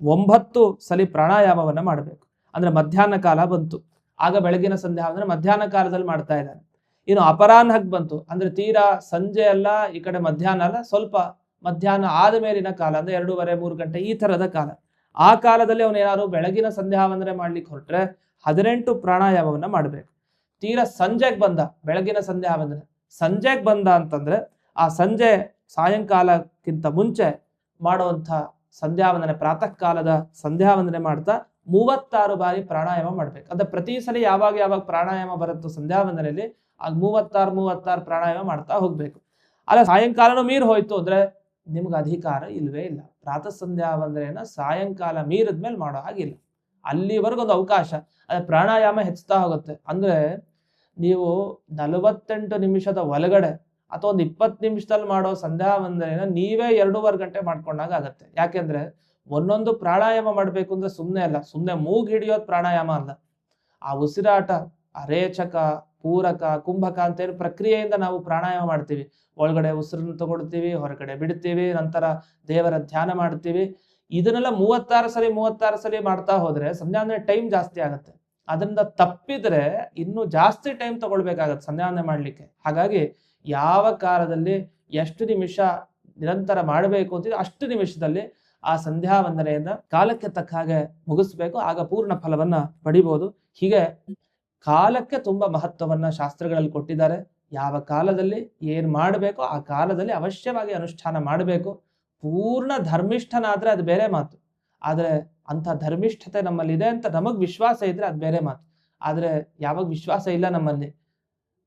Speaker 1: ಒಂಬತ್ತು ಸಲಿ ಪ್ರಾಣಾಯಾಮವನ್ನ ಮಾಡಬೇಕು. ಅಂದ್ರೆ ಮಧ್ಯಾಹ್ನ ಕಾಲ ಬಂತು. ಆಗ ಬೆಳಗಿನ ಸಂಧ್ಯಾ ಅಂದರೆ ಮಧ್ಯಾಹ್ನ ಕಾಲದಲ್ಲಿ ಮಾಡ್ತಾ ಇದ್ದಾನೆ ಇನ್ನು ಅಪರಾಹ್ನಕ್ಕೆ ಬಂತು. ಅಂದ್ರೆ ತೀರಾ ಸಂಜೆ ಅಲ್ಲ, ಈ ಕಡೆ ಮಧ್ಯಾಹ್ನ ಅಲ್ಲ, ಸ್ವಲ್ಪ ಮಧ್ಯಾಹ್ನ ಆದ ಮೇಲಿನ ಕಾಲ, ಅಂದ್ರೆ ಎರಡೂವರೆ, ಮೂರು ಗಂಟೆ ಈ ತರದ ಕಾಲ. ಆ ಕಾಲದಲ್ಲಿ ಅವನು ಏನಾದ್ರು ಬೆಳಗಿನ ಸಂಧ್ಯಾ ವಂದನೆ ಮಾಡ್ಲಿಕ್ಕೆ ಹೊರಟ್ರೆ ಹದಿನೆಂಟು ಪ್ರಾಣಾಯಾಮವನ್ನ ಮಾಡಬೇಕು. ತೀರಾ ಸಂಜೆಗೆ ಬಂದ, ಬೆಳಗಿನ ಸಂಧ್ಯಾ ವಂದನೆ ಸಂಜೆಗೆ ಬಂದ ಅಂತಂದ್ರೆ ಆ ಸಂಜೆ ಸಾಯಂಕಾಲಕ್ಕಿಂತ ಮುಂಚೆ ಮಾಡುವಂಥ ಸಂಧ್ಯಾ ವಂದನೆ ಪ್ರಾತಃ ಕಾಲದ ಸಂಧ್ಯಾ ವಂದನೆ ಮಾಡ್ತಾ ಮೂವತ್ತಾರು ಬಾರಿ ಪ್ರಾಣಾಯಾಮ ಮಾಡ್ಬೇಕು. ಅಂದ್ರೆ ಪ್ರತಿ ಸಲ ಯಾವಾಗ ಯಾವಾಗ ಪ್ರಾಣಾಯಾಮ ಬರುತ್ತೋ ಸಂಧ್ಯಾ ವಂದನೆಯಲ್ಲಿ ಆಗ ಮೂವತ್ತಾರು ಮೂವತ್ತಾರು ಪ್ರಾಣಾಯಾಮ ಮಾಡ್ತಾ ಹೋಗ್ಬೇಕು. ಅಲ್ಲ, ಸಾಯಂಕಾಲನೂ ಮೀರ್ ಹೋಯ್ತು ಅಂದ್ರೆ ನಿಮ್ಗೆ ಅಧಿಕಾರ ಇಲ್ವೇ ಇಲ್ಲ. ಪ್ರಾತಃ ಸಂಧ್ಯಾ ವಂದನೆಯನ್ನ ಸಾಯಂಕಾಲ ಮೀರಿದ್ಮೇಲೆ ಮಾಡೋ ಹಾಗಿಲ್ಲ ಅಲ್ಲಿವರೆಗೂ ಒಂದು ಅವಕಾಶ. ಅದೇ ಪ್ರಾಣಾಯಾಮ ಹೆಚ್ಚುತ್ತಾ ಹೋಗುತ್ತೆ. ಅಂದ್ರೆ ನೀವು ನಲವತ್ತೆಂಟು ನಿಮಿಷದ ಒಳಗಡೆ ಅಥವಾ ಒಂದು ಇಪ್ಪತ್ತು ನಿಮಿಷದಲ್ಲಿ ಮಾಡೋ ಸಂಧ್ಯಾ ವಂದನೆನ ನೀವೇ ಎರಡೂವರೆ ಗಂಟೆ ಮಾಡ್ಕೊಂಡಾಗ ಆಗತ್ತೆ. ಯಾಕೆಂದ್ರೆ ಒಂದೊಂದು ಪ್ರಾಣಾಯಾಮ ಮಾಡಬೇಕು ಅಂದ್ರೆ ಸುಮ್ಮನೆ ಅಲ್ಲ ಸುಮ್ಮನೆ ಮೂಗ್ ಹಿಡಿಯೋದು ಪ್ರಾಣಾಯಾಮ ಅಲ್ಲ. ಆ ಉಸಿರಾಟ ಅರೇಚಕ ರೇಚಕ, ಪೂರಕ, ಕುಂಭಕ ಅಂತ ಏನು ಪ್ರಕ್ರಿಯೆಯಿಂದ ನಾವು ಪ್ರಾಣಾಯಾಮ ಮಾಡ್ತೀವಿ. ಒಳಗಡೆ ಉಸಿರನ್ನು ತಗೊಳ್ತೀವಿ, ಹೊರಗಡೆ ಬಿಡ್ತೀವಿ, ನಂತರ ದೇವರ ಧ್ಯಾನ ಮಾಡ್ತೀವಿ. ಇದನ್ನೆಲ್ಲ ಮೂವತ್ತಾರು ಸರಿ ಮೂವತ್ತಾರು ಸರಿ ಮಾಡ್ತಾ ಹೋದ್ರೆ ಸಂಧ್ಯಾವಂದನೆ ಟೈಮ್ ಜಾಸ್ತಿ ಆಗುತ್ತೆ. ಅದರಿಂದ ತಪ್ಪಿದ್ರೆ ಇನ್ನೂ ಜಾಸ್ತಿ ಟೈಮ್ ತಗೊಳ್ಬೇಕಾಗತ್ತೆ ಸಂಧ್ಯಾವಂದನೆ ಮಾಡ್ಲಿಕ್ಕೆ. ಹಾಗಾಗಿ ಯಾವ ಕಾಲದಲ್ಲಿ ಎಷ್ಟು ನಿಮಿಷ ನಿರಂತರ ಮಾಡಬೇಕು ಅಂತಿದ್ರೆ ಅಷ್ಟು ನಿಮಿಷದಲ್ಲಿ ಆ ಸಂಧ್ಯಾ ವಂದನೆಯನ್ನ ಕಾಲಕ್ಕೆ ತಕ್ಕ ಹಾಗೆ ಮುಗಿಸ್ಬೇಕು. ಆಗ ಪೂರ್ಣ ಫಲವನ್ನ ಪಡಿಬಹುದು ಹೀಗೆ ಕಾಲಕ್ಕೆ ತುಂಬಾ ಮಹತ್ವವನ್ನ ಶಾಸ್ತ್ರಗಳಲ್ಲಿ ಕೊಟ್ಟಿದ್ದಾರೆ. ಯಾವ ಕಾಲದಲ್ಲಿ ಏನ್ ಮಾಡಬೇಕು ಆ ಕಾಲದಲ್ಲಿ ಅವಶ್ಯವಾಗಿ ಅನುಷ್ಠಾನ ಮಾಡಬೇಕು. ಪೂರ್ಣ ಧರ್ಮಿಷ್ಠನಾದ್ರೆ ಅದು ಬೇರೆ ಮಾತು. ಆದ್ರೆ ಅಂತ ಧರ್ಮಿಷ್ಠತೆ ನಮ್ಮಲ್ಲಿ ಇದೆ ಅಂತ ನಮಗ್ ವಿಶ್ವಾಸ ಇದ್ರೆ ಅದು ಬೇರೆ ಮಾತು. ಆದ್ರೆ ಯಾವಾಗ ವಿಶ್ವಾಸ ಇಲ್ಲ ನಮ್ಮಲ್ಲಿ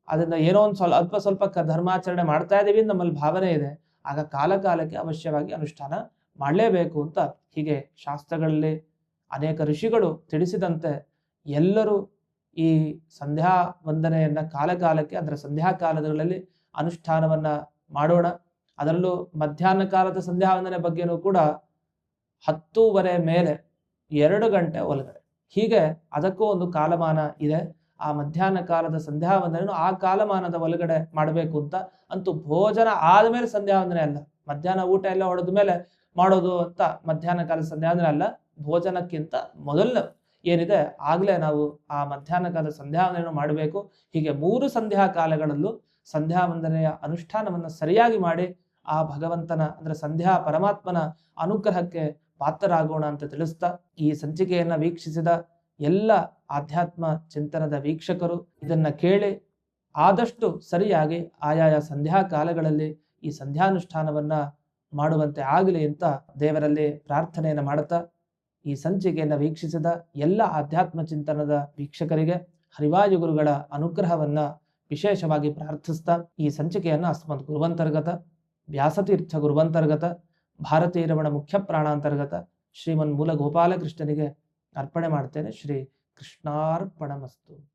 Speaker 1: ಅದರಿಂದ ಏನೋ ಒಂದು ಸ್ವಲ್ಪ, ಅಲ್ಪ ಸ್ವಲ್ಪ ಧರ್ಮಾಚರಣೆ ಮಾಡ್ತಾ ಇದ್ದೀವಿ ನಮ್ಮಲ್ಲಿ ಭಾವನೆ ಇದೆ. ಆಗ ಕಾಲ ಕಾಲಕ್ಕೆ ಅವಶ್ಯವಾಗಿ ಅನುಷ್ಠಾನ ಮಾಡಲೇಬೇಕು ಅಂತ ಹೀಗೆ ಶಾಸ್ತ್ರಗಳಲ್ಲಿ ಅನೇಕ ಋಷಿಗಳು ತಿಳಿಸಿದಂತೆ ಎಲ್ಲರೂ ಈ ಸಂಧ್ಯಾ ವಂದನೆಯನ್ನ ಕಾಲಕಾಲಕ್ಕೆ ಅದರ ಸಂಧ್ಯಾ ಕಾಲಗಳಲ್ಲಿ ಅನುಷ್ಠಾನವನ್ನ ಮಾಡೋಣ. ಅದರಲ್ಲೂ ಮಧ್ಯಾಹ್ನ ಕಾಲದ ಸಂಧ್ಯಾ ವಂದನೆ ಬಗ್ಗೆನೂ ಕೂಡ ಹತ್ತೂವರೆ ಮೇಲೆ ಎರಡು ಗಂಟೆ ಒಳಗಡೆ. ಹೀಗೆ ಅದಕ್ಕೂ ಒಂದು ಕಾಲಮಾನ ಇದೆ. ಆ ಮಧ್ಯಾಹ್ನ ಕಾಲದ ಸಂಧ್ಯಾ ವಂದನೆಯನ್ನು ಆ ಕಾಲಮಾನದ ಒಳಗಡೆ ಮಾಡಬೇಕು ಅಂತ ಅಂತೂ ಭೋಜನ ಆದಮೇಲೆ ಸಂಧ್ಯಾ ವಂದನೆ ಅಲ್ಲ. ಮಧ್ಯಾಹ್ನ ಊಟ ಎಲ್ಲ ಹೊಡೆದ ಮೇಲೆ ಮಾಡೋದು ಅಂತ ಮಧ್ಯಾಹ್ನ ಕಾಲದ ಸಂಧ್ಯಾ ವಂದನೆ ಅಲ್ಲ, ಭೋಜನಕ್ಕಿಂತ ಮೊದಲು ಏನಿದೆ ಆಗ್ಲೇ ನಾವು ಆ ಮಧ್ಯಾಹ್ನ ಕಾಲದ ಸಂಧ್ಯಾ ವಂದನೆಯನ್ನು ಮಾಡಬೇಕು. ಹೀಗೆ ಮೂರು ಸಂಧ್ಯಾ ಕಾಲಗಳಲ್ಲೂ ಸಂಧ್ಯಾ ವಂದನೆಯ ಅನುಷ್ಠಾನವನ್ನು ಸರಿಯಾಗಿ ಮಾಡಿ ಆ ಭಗವಂತನ ಅಂದ್ರೆ ಸಂಧ್ಯಾ ಪರಮಾತ್ಮನ ಅನುಗ್ರಹಕ್ಕೆ ಪಾತ್ರರಾಗೋಣ ಅಂತ ತಿಳಿಸ್ತಾ ಈ ಸಂಚಿಕೆಯನ್ನ ವೀಕ್ಷಿಸಿದ ಎಲ್ಲ ಆಧ್ಯಾತ್ಮ ಚಿಂತನದ ವೀಕ್ಷಕರು ಇದನ್ನು ಕೇಳಿ ಆದಷ್ಟು ಸರಿಯಾಗಿ ಆಯಾಯ ಸಂಧ್ಯಾ ಕಾಲಗಳಲ್ಲಿ ಈ ಸಂಧ್ಯಾನುಷ್ಠಾನವನ್ನು ಮಾಡುವಂತೆ ಆಗಲಿ ಅಂತ ದೇವರಲ್ಲಿ ಪ್ರಾರ್ಥನೆಯನ್ನು ಮಾಡುತ್ತಾ ಈ ಸಂಚಿಕೆಯನ್ನು ವೀಕ್ಷಿಸಿದ ಎಲ್ಲ ಆಧ್ಯಾತ್ಮ ಚಿಂತನದ ವೀಕ್ಷಕರಿಗೆ ಹರಿವಾಯು ಗುರುಗಳ ಅನುಗ್ರಹವನ್ನ ವಿಶೇಷವಾಗಿ ಪ್ರಾರ್ಥಿಸ್ತಾ ಈ ಸಂಚಿಕೆಯನ್ನು ಅಸ್ಮದ್ ಗುರುವಂತರ್ಗತ, ವ್ಯಾಸತೀರ್ಥ ಗುರುವಂತರ್ಗತ ಭಾರತೀಯ ರಮಣ ಮುಖ್ಯ ಪ್ರಾಣಾಂತರ್ಗತ ಶ್ರೀಮನ್ ಮೂಲ ಗೋಪಾಲಕೃಷ್ಣನಿಗೆ ಅರ್ಪಣೆ ಮಾಡ್ತೇನೆ. ಶ್ರೀ ಕೃಷ್ಣಾರ್ಪಣಮಸ್ತು.